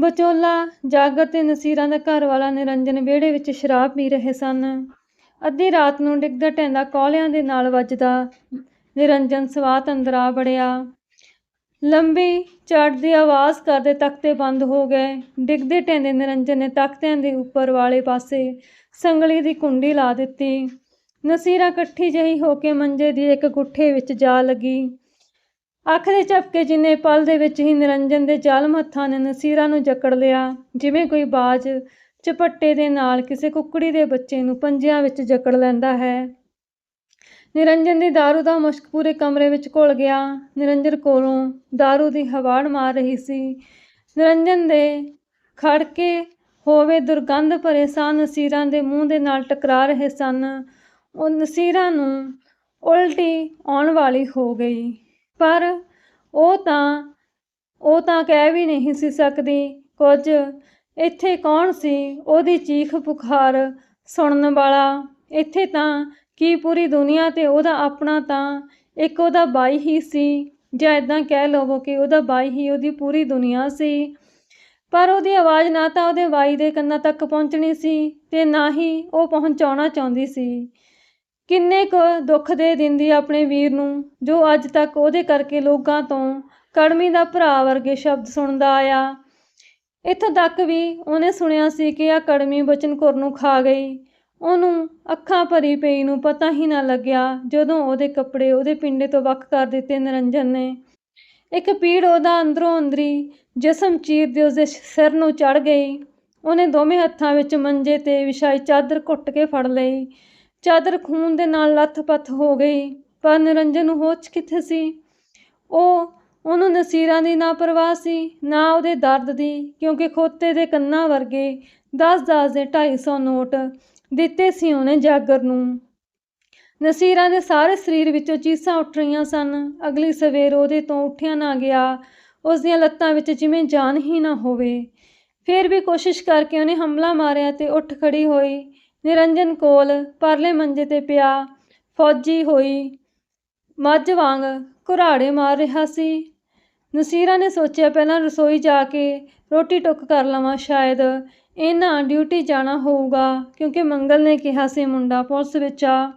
ਬਚੋਲਾ ਜਾਗਰ ਤੇ ਨਸੀਰਾਂ ਦਾ ਘਰ ਵਾਲਾ ਨਿਰੰਜਨ ਵਿਹੜੇ ਵਿੱਚ ਸ਼ਰਾਬ ਪੀ ਰਹੇ ਸਨ। ਅੱਧੀ ਰਾਤ ਨੂੰ ਡਿੱਗਦਾ ਢੈਂਦਾ ਕੌਲਿਆਂ ਦੇ ਨਾਲ ਵੱਜਦਾ। ਨਿਰੰਜਨ ਸਵਾਤ ਅੰਦਰ ਆ ਵੜਿਆ। ਲੰਬੀ ਚੜ੍ਹਦੀ ਆਵਾਜ਼ ਕਰਦੇ ਤਖਤੇ ਬੰਦ ਹੋ ਗਏ। ਡਿੱਗਦੇ ਢੈਂਦੇ ਨਿਰੰਜਨ ਨੇ ਤਖਤਿਆਂ ਦੇ ਉੱਪਰ ਵਾਲੇ ਪਾਸੇ ਸੰਗਲੀ ਦੀ ਕੁੰਡੀ ਲਾ ਦਿੱਤੀ। ਨਸੀਰਾ ਇਕੱਠੀ ਜਹੀ ਹੋ ਕੇ ਮੰਜੇ ਦੀ ਇੱਕ ਗੁੱਠੇ ਵਿੱਚ ਜਾ ਲੱਗੀ। ਅੱਖ ਦੇ ਝਪਕੇ ਜਿੰਨੇ ਪਲ ਦੇ ਵਿੱਚ ਹੀ ਨਿਰੰਜਨ ਦੇ ਜ਼ਾਲਮ ਹੱਥਾਂ ਨੇ ਨਸੀਰਾਂ ਨੂੰ ਜਕੜ ਲਿਆ। ਜਿਵੇਂ ਕੋਈ ਬਾਜ ਝਪੱਟੇ ਦੇ ਨਾਲ ਕਿਸੇ ਕੁੱਕੜੀ ਦੇ ਬੱਚੇ ਨੂੰ ਪੰਜਿਆਂ ਵਿੱਚ ਜਕੜ ਲੈਂਦਾ ਹੈ ਨਿਰੰਜਨ ਦੀ दारू ਦਾ ਮੁਸ਼ਕ ਪੂਰੇ ਕਮਰੇ ਵਿੱਚ ਘੁਲ ਗਿਆ ਨਿਰੰਜਨ ਕੋਲੋਂ दारू ਦੀ ਹਵਾੜ ਮਾਰ ਰਹੀ ਸੀ ਨਿਰੰਜਨ ਦੇ ਖੜਕੇ ਹੋਵੇ ਦੁਰਗੰਧ ਭਰੇ ਸਾਹ ਨਸੀਰਾਂ ਦੇ ਮੂੰਹ ਦੇ ਨਾਲ ਟਕਰਾ ਰਹੇ ਸਨ ਉਹ ਨਸੀਰਾਂ ਨੂੰ ਉਲਟੀ ਆਉਣ ਵਾਲੀ ਹੋ ਗਈ ਪਰ ਉਹ ਤਾਂ ਉਹ ਤਾਂ ਕਹਿ ਵੀ ਨਹੀਂ ਸੀ ਸਕਦੀ ਕੁਝ ਇੱਥੇ ਕੌਣ ਸੀ? ਉਹਦੀ ਚੀਖ ਪੁਕਾਰ ਸੁਣਨ ਵਾਲਾ। ਇੱਥੇ ਤਾਂ ਕੀ ਪੂਰੀ ਦੁਨੀਆ ਤੇ ਉਹਦਾ ਆਪਣਾ ਤਾਂ ਇੱਕ ਉਹਦਾ ਬਾਈ ਹੀ ਸੀ। ਜਾਂ ਇਦਾਂ ਕਹਿ ਲਵੋ ਕਿ ਉਹਦਾ ਬਾਈ ਹੀ ਉਹਦੀ ਪੂਰੀ ਦੁਨੀਆ ਸੀ। ਪਰ ਉਹਦੀ ਆਵਾਜ਼ ਨਾ ਤਾਂ ਉਹਦੇ ਬਾਈ ਦੇ ਕੰਨਾਂ ਤੱਕ ਪਹੁੰਚਣੀ ਸੀ ਤੇ ਨਾ ਹੀ ਉਹ ਪਹੁੰਚਾਉਣਾ ਚਾਹੁੰਦੀ ਸੀ। ਕਿੰਨੇ ਕੁ ਦੁੱਖ ਦੇ ਦਿੰਦੀ ਆਪਣੇ ਵੀਰ ਨੂੰ, ਜੋ ਅੱਜ ਤੱਕ ਉਹਦੇ ਕਰਕੇ ਲੋਕਾਂ ਤੋਂ ਕੜਮੀ ਦਾ ਭਰਾ ਵਰਗੇ ਸ਼ਬਦ ਸੁਣਦਾ ਆਇਆ। ਇੱਥੋਂ ਤੱਕ ਵੀ ਉਹਨੇ ਸੁਣਿਆ ਸੀ ਕਿ ਆ ਕੜਮੀ ਬਚਨ ਕੌਰ ਨੂੰ ਖਾ ਗਈ। ਉਹਨੂੰ ਅੱਖਾਂ ਭਰੀ ਪਈ ਨੂੰ ਪਤਾ ਹੀ ਨਾ ਲੱਗਿਆ ਜਦੋਂ ਉਹਦੇ ਕੱਪੜੇ ਉਹਦੇ ਪਿੰਡੇ ਤੋਂ ਵੱਖ ਕਰ ਦਿੱਤੇ ਨਿਰੰਜਨ ਨੇ। ਇੱਕ ਪੀੜ ਉਹਦਾ ਅੰਦਰੋਂ ਅੰਦਰੀ ਜਿਸਮ ਚੀਰ ਚੀਰਦੇ ਉਸਦੇ ਸਿਰ ਨੂੰ ਚੜ ਗਈ। ਉਹਨੇ ਦੋਵੇਂ ਹੱਥਾਂ ਵਿੱਚ ਮੰਜੇ ਤੇ ਵਿਛਾਈ ਚਾਦਰ ਘੁੱਟ ਕੇ ਫੜ ਲਈ। ਚਾਦਰ ਖੂਨ ਦੇ ਨਾਲ ਲੱਥ-ਪੱਥ ਹੋ ਗਈ, ਪਰ ਨਿਰੰਜਨ ਨੂੰ ਹੋਸ਼ ਕਿੱਥੇ ਸੀ? ਉਹ ਉਹਨੂੰ ਨਸੀਰਾਂ ਦੀ ਨਾ ਪਰਵਾਹ ਸੀ, ਨਾ ਉਹਦੇ ਦਰਦ ਦੀ, ਕਿਉਂਕਿ ਖੋਤੇ ਦੇ ਕੰਨਾਂ ਵਰਗੇ 10-10 ਦੇ 250 ਨੋਟ ਦਿੱਤੇ ਸੀ ਉਹਨੇ ਜਾਗਰ ਨੂੰ। ਨਸੀਰਾਂ ਦੇ ਸਾਰੇ ਸਰੀਰ ਵਿੱਚੋਂ ਚੀਸਾਂ ਉੱਠ ਰਹੀਆਂ ਸਨ। ਅਗਲੀ ਸਵੇਰ ਉਹਦੇ ਤੋਂ ਉੱਠਿਆ ਨਾ ਗਿਆ, ਉਸ ਦੀਆਂ ਲੱਤਾਂ ਵਿੱਚ ਜਿਵੇਂ ਜਾਨ ਹੀ ਨਾ ਹੋਵੇ। ਫਿਰ ਵੀ ਕੋਸ਼ਿਸ਼ ਕਰਕੇ ਉਹਨੇ ਹਮਲਾ ਮਾਰਿਆ ਤੇ ਉੱਠ ਖੜੀ ਹੋਈ। ਨਿਰੰਜਨ ਕੋਲ ਪਰਲੇ ਮੰਜੇ ਤੇ ਪਿਆ, ਫੌਜੀ ਹੋਈ, ਮੱਝ ਵਾਂਗ ਘੁਰਾੜੇ ਮਾਰ ਰਿਹਾ ਸੀ। ਨਸੀਰਾ ਨੇ ਸੋਚਿਆ, ਪਹਿਲਾਂ ਰਸੋਈ ਜਾ ਕੇ ਰੋਟੀ ਟੁੱਕ ਕਰ ਲਵਾਂ ਸ਼ਾਇਦ। ਇਹਨਾਂ ਡਿਊਟੀ ਜਾਣਾ ਹੋਊਗਾ ਕਿਉਂਕਿ ਮੰਗਲ ਨੇ ਕਿਹਾ ਸੀ ਮੁੰਡਾ ਪੁਲਿਸ ਵਿੱਚ ਆ।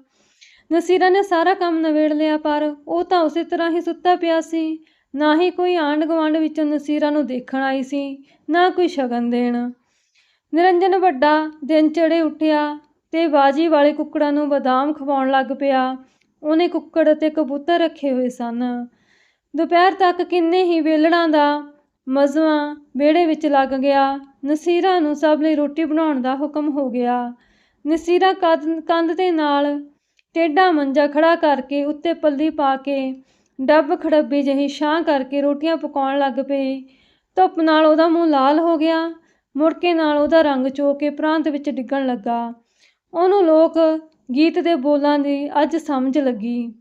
ਨਸੀਰਾ ਨੇ ਸਾਰਾ ਕੰਮ ਨਵੇੜ ਲਿਆ, ਪਰ ਉਹ ਤਾਂ ਉਸੇ ਤਰ੍ਹਾਂ ਹੀ ਸੁੱਤਾ ਪਿਆ ਸੀ। ਨਾ ਹੀ ਕੋਈ ਆਂਢ ਗੁਆਂਢ ਵਿੱਚੋਂ ਨਸੀਰਾ ਨੂੰ ਦੇਖਣ ਆਈ ਸੀ, ਨਾ ਕੋਈ ਸ਼ਗਨ ਦੇਣ। ਨਿਰੰਜਨ ਵੱਡਾ ਦਿਨ ਚੜੇ ਉੱਠਿਆ ਤੇ ਬਾਜੀ ਵਾਲੇ ਕੁੱਕੜਾਂ ਨੂੰ ਬਦਾਮ ਖਵਾਉਣ ਲੱਗ ਪਿਆ। ਉਹਨੇ ਕੁੱਕੜ ਅਤੇ ਕਬੂਤਰ ਰੱਖੇ ਹੋਏ ਸਨ। ਦੁਪਹਿਰ ਤੱਕ ਕਿੰਨੇ ਹੀ ਵੇਲੜਾਂ ਦਾ ਮਜ਼ਵਾ ਵਿਹੜੇ ਵਿੱਚ ਲੱਗ ਗਿਆ। ਨਸੀਰਾ ਨੂੰ ਸਭ ਲਈ ਰੋਟੀ ਬਣਾਉਣ ਦਾ ਹੁਕਮ ਹੋ ਗਿਆ। ਨਸੀਰਾ ਕੰਧ ਕੰਧ ਦੇ ਨਾਲ ਟੇਢਾ ਮੰਜਾ ਖੜਾ ਕਰਕੇ ਉੱਤੇ ਪੱਲੀ ਪਾ ਕੇ ਡੱਬ ਖੜੱਬੀ ਜਿਹੀ ਛਾਂ ਕਰਕੇ ਰੋਟੀਆਂ ਪਕਾਉਣ ਲੱਗ ਪਈ ਧੁੱਪ ਨਾਲ ਉਹਦਾ ਮੂੰਹ ਲਾਲ ਹੋ ਗਿਆ। ਮੁੜਕੇ ਨਾਲ ਉਹਦਾ ਰੰਗ ਚੋ ਕੇ ਪ੍ਰਾਂਤ ਵਿੱਚ ਡਿੱਗਣ ਲੱਗਾ। ਉਹਨੂੰ ਲੋਕ ਗੀਤ ਦੇ ਬੋਲਾਂ ਦੀ ਅੱਜ ਸਮਝ ਲੱਗੀ।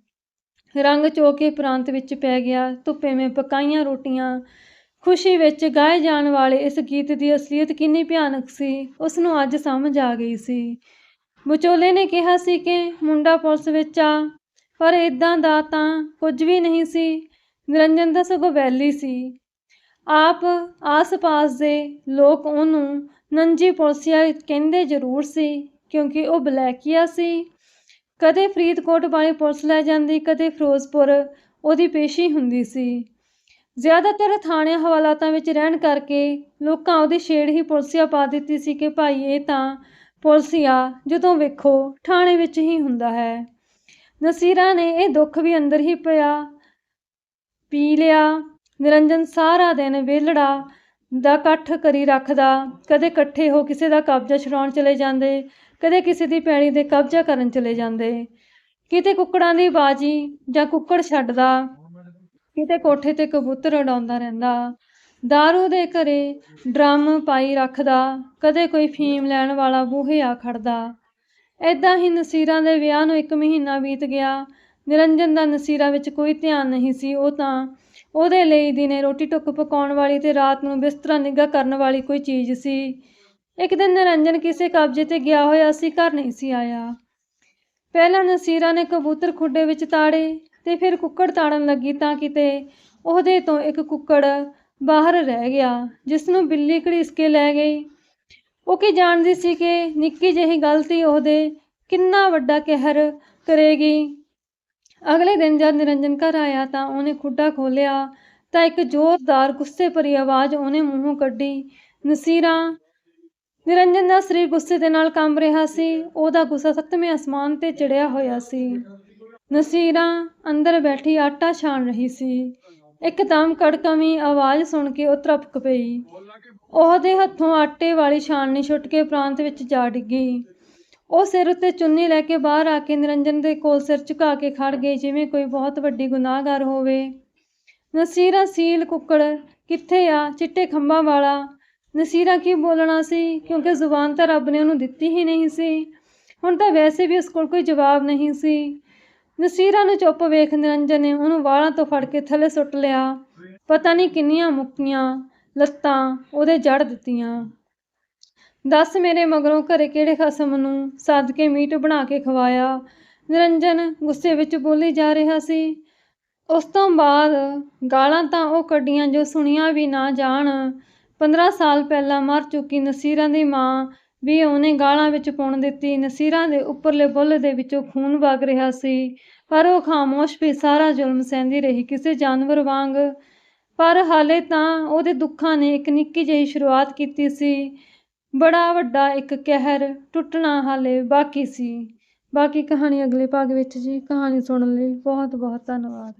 ਰੰਗ ਚੋ ਕੇ ਪ੍ਰਾਂਤ ਵਿੱਚ ਪੈ ਗਿਆ। ਧੁੱਪੇ ਮੇ ਪਕਾਈਆਂ ਰੋਟੀਆਂ। ਖੁਸ਼ੀ ਵਿੱਚ ਗਾਏ ਜਾਣ ਵਾਲੇ ਇਸ ਗੀਤ ਦੀ ਅਸਲੀਅਤ ਕਿੰਨੀ ਭਿਆਨਕ ਸੀ ਉਸ ਨੂੰ ਅੱਜ ਸਮਝ ਆ ਗਈ ਸੀ। ਵਿਚੋਲੇ ਨੇ ਕਿਹਾ ਸੀ ਕਿ ਮੁੰਡਾ ਪੁਲਿਸ ਵਿੱਚ ਆ, ਪਰ ਇਦਾਂ ਦਾ ਤਾਂ ਕੁਝ ਵੀ ਨਹੀਂ ਸੀ। ਨਿਰੰਜਨ ਦਾ ਸਗੋਂ ਵੈਲੀ ਸੀ। ਆਪ ਆਸ-ਪਾਸ ਦੇ ਲੋਕ ਉਹਨੂੰ ਨੰਜੀ ਪੁਲਸੀਆ ਕਹਿੰਦੇ ਜ਼ਰੂਰ ਸੀ, ਕਿਉਂਕਿ ਉਹ ਬਲੈਕੀਆ ਸੀ। ਕਦੇ ਫਰੀਦਕੋਟ ਵਾਲੀ ਪੁਲਿਸ ਲੈ ਜਾਂਦੀ, ਕਦੇ ਫਿਰੋਜ਼ਪੁਰ, ਉਹਦੀ ਪੇਸ਼ੀ ਹੁੰਦੀ ਸੀ। ਜ਼ਿਆਦਾਤਰ ਥਾਣਿਆਂ ਹਵਾਲਾਤਾਂ ਵਿੱਚ ਰਹਿਣ ਕਰਕੇ ਲੋਕਾਂ ਉਹਦੀ ਛੇੜ ਹੀ ਪੁਲਸੀਆ ਪਾ ਦਿੱਤੀ ਸੀ ਕਿ ਭਾਈ ਇਹ ਤਾਂ ਪੁਲਸੀਆ ਜਦੋਂ ਵੇਖੋ ਥਾਣੇ ਵਿੱਚ ਹੀ ਹੁੰਦਾ ਹੈ। ਨਸੀਰਾ ਨੇ ਇਹ ਦੁੱਖ ਵੀ ਅੰਦਰ ਹੀ ਪਿਆ, ਪੀ ਲਿਆ, ਨਿਰੰਜਨ ਸਾਰਾ ਦਿਨ ਵਿਹਲੜਾ ਦਾ ਇਕੱਠ ਕਰੀ ਰੱਖਦਾ, ਕਦੇ ਇਕੱਠੇ ਹੋ ਕਿਸੇ ਦਾ ਕਬਜ਼ਾ ਛੁਡਾਉਣ ਚਲੇ ਜਾਂਦੇ ਕਦੇ ਕਿਸੇ ਦੀ ਪੈਣੀ ਦੇ ਕਬਜ਼ਾ ਕਰਨ ਚਲੇ ਜਾਂਦੇ। ਕਿਤੇ ਕੁੱਕੜਾਂ ਦੀ ਬਾਜੀ ਜਾਂ ਕੁੱਕੜ ਛੱਡਦਾ, ਕਿਤੇ ਕੋਠੇ ਤੇ ਕਬੂਤਰ ਉਡਾਉਂਦਾ ਰਹਿੰਦਾ। दारू ਦੇ ਘਰੇ ਡਰਮ ਪਾਈ ਰੱਖਦਾ, ਕਦੇ ਕੋਈ ਫੀਮ ਲੈਣ ਵਾਲਾ ਬੂਹੇ ਆ ਖੜਦਾ। ਐਦਾਂ ਹੀ ਨਸੀਰਾਂ ਦੇ ਵਿਆਹ ਨੂੰ ਇੱਕ ਮਹੀਨਾ ਬੀਤ ਗਿਆ। ਨਿਰੰਜਨ ਦਾ ਨਸੀਰਾਂ ਵਿੱਚ ਕੋਈ ਧਿਆਨ ਨਹੀਂ ਸੀ, ਉਹ ਤਾਂ ਉਹਦੇ ਲਈ ਦਿਨੇ ਰੋਟੀ ਟੁੱਕ ਪਕਾਉਣ ਵਾਲੀ ਤੇ ਰਾਤ ਨੂੰ ਬਿਸਤਰਾ ਨਿੱਘਾ ਕਰਨ ਵਾਲੀ ਕੋਈ ਚੀਜ਼ ਸੀ। ਇੱਕ ਦਿਨ ਨਿਰੰਜਨ ਕਿਸੇ ਕਬਜ਼ੇ ਤੇ ਗਿਆ ਹੋਇਆ ਸੀ, ਘਰ ਨਹੀਂ ਸੀ ਆਇਆ। ਪਹਿਲਾਂ ਨਸੀਰਾ ਨੇ ਕਬੂਤਰ ਖੁੱਡੇ ਵਿੱਚ ਤਾੜੇ ਤੇ ਫਿਰ ਕੁੱਕੜ ਤਾੜਨ ਲੱਗੀ ਤਾਂ ਕਿਤੇ ਉਹਦੇ ਤੋਂ ਇੱਕ ਕੁੱਕੜ ਬਾਹਰ ਰਹਿ ਗਿਆ, ਜਿਸ ਨੂੰ ਬਿੱਲੀ ਘੜੀਸ ਕੇ ਲੈ ਗਈ। ਉਹ ਕੀ ਜਾਣਦੀ ਸੀ ਕਿ ਨਿੱਕੀ ਜਿਹੀ ਗਲਤੀ ਉਹਦੇ ਕਿੰਨਾ ਵੱਡਾ ਕਹਿਰ ਕਰੇਗੀ। ਅਗਲੇ ਦਿਨ ਜਦ ਨਿਰੰਜਨ ਘਰ ਆਇਆ ਤਾਂ ਉਹਨੇ ਖੁੱਡਾ ਖੋਲਿਆ ਤਾਂ ਇੱਕ ਜ਼ੋਰਦਾਰ ਗੁੱਸੇ ਭਰੀ ਆਵਾਜ਼ ਉਹਨੇ ਮੂੰਹੋਂ ਕੱਢੀ, ਨਸੀਰਾ ਨਿਰੰਜਨ ਦਾ ਸਰੀਰ ਗੁੱਸੇ ਦੇ ਨਾਲ ਕੰਬ ਰਿਹਾ ਸੀ। ਉਹਦਾ ਗੁੱਸਾ ਸੱਤਵੇਂ ਅਸਮਾਨ ਤੇ ਚੜਿਆ ਹੋਇਆ ਸੀ। ਨਸੀਰਾ ਅੰਦਰ ਬੈਠੀ ਆਟਾ ਛਾਣ ਰਹੀ ਸੀ। ਇੱਕਦਮ ਕੜਕਵੀਂ ਆਵਾਜ਼ ਸੁਣ ਕੇ ਉਹ ਤਰਪਕ ਪਈ। ਉਹਦੇ ਹੱਥੋਂ ਆਟੇ ਵਾਲੀ ਛਾਣਨੀ ਛੁੱਟ ਕੇ ਪ੍ਰਾਂਤ ਵਿੱਚ ਜਾ ਡਿੱਗੀ। ਉਹ ਸਿਰ ਉੱਤੇ ਚੁੰਨੀ ਲੈ ਕੇ ਬਾਹਰ ਆ ਕੇ ਨਿਰੰਜਨ ਦੇ ਕੋਲ ਸਿਰ ਝੁਕਾ ਕੇ ਖੜ ਗਈ, ਜਿਵੇਂ ਕੋਈ ਬਹੁਤ ਵੱਡੀ ਗੁਨਾਹਗਾਰ ਹੋਵੇ। ਨਸੀਰਾ ਸੀਲ ਕੁੱਕੜ ਕਿੱਥੇ ਆ? ਚਿੱਟੇ ਖੰਭਾਂ ਵਾਲਾ ਨਸੀਰਾ ਕੀ ਬੋਲਣਾ ਸੀ? ਕਿਉਂਕਿ ਜ਼ੁਬਾਨ ਤਾਂ ਰੱਬ ਨੇ ਉਹਨੂੰ ਦਿੱਤੀ ਹੀ ਨਹੀਂ ਸੀ। ਹੁਣ ਤਾਂ ਵੈਸੇ ਵੀ ਉਸ ਕੋਲ ਕੋਈ ਜਵਾਬ ਨਹੀਂ ਸੀ। ਨਸੀਰਾ ਨੂੰ ਚੁੱਪ ਵੇਖ ਨਿਰੰਜਨ ਨੇ ਉਹਨੂੰ ਵਾਲਾਂ ਤੋਂ ਫੜ ਕੇ ਥੱਲੇ ਸੁੱਟ ਲਿਆ। ਪਤਾ ਨਹੀਂ ਕਿੰਨੀਆਂ ਮੁੱਕੀਆਂ ਲੱਤਾਂ ਉਹਦੇ ਜੜ ਦਿੱਤੀਆਂ। ਦੱਸ ਮੇਰੇ ਮਗਰੋਂ ਘਰੇ ਕਿਹੜੇ ਖਸਮ ਨੂੰ ਸੱਦ ਕੇ ਮੀਟ ਬਣਾ ਕੇ ਖਵਾਇਆ? ਨਿਰੰਜਨ ਗੁੱਸੇ ਵਿੱਚ ਬੋਲੀ ਜਾ ਰਿਹਾ ਸੀ। ਉਸ ਤੋਂ ਬਾਅਦ ਗਾਲਾਂ ਤਾਂ ਉਹ ਕੱਢੀਆਂ ਜੋ ਸੁਣੀਆਂ ਵੀ ਨਾ ਜਾਣ। 15 ਸਾਲ ਪਹਿਲਾਂ ਮਰ ਚੁੱਕੀ ਨਸੀਰਾਂ ਦੀ ਮਾਂ ਵੀ ਉਹਨੇ ਗਾਲਾਂ ਵਿੱਚ ਪੁਣ ਦਿੱਤੀ। ਨਸੀਰਾਂ ਦੇ ਉੱਪਰਲੇ ਬੁੱਲ ਦੇ ਵਿੱਚੋਂ ਖੂਨ ਵਗ ਰਿਹਾ ਸੀ, ਪਰ ਉਹ ਖਾਮੋਸ਼ ਵੀ ਸਾਰਾ ਜ਼ੁਲਮ ਸਹਿੰਦੀ ਰਹੀ ਕਿਸੇ ਜਾਨਵਰ ਵਾਂਗ। ਪਰ ਹਾਲੇ ਤਾਂ ਉਹਦੇ ਦੁੱਖਾਂ ਨੇ ਇੱਕ ਨਿੱਕੀ ਜਿਹੀ ਸ਼ੁਰੂਆਤ ਕੀਤੀ ਸੀ। ਬੜਾ ਵੱਡਾ ਇੱਕ ਕਹਿਰ ਟੁੱਟਣਾ ਹਾਲੇ ਬਾਕੀ ਸੀ। ਬਾਕੀ ਕਹਾਣੀ ਅਗਲੇ ਭਾਗ ਵਿੱਚ ਜੀ। ਕਹਾਣੀ ਸੁਣਨ ਲਈ ਬਹੁਤ ਬਹੁਤ ਧੰਨਵਾਦ।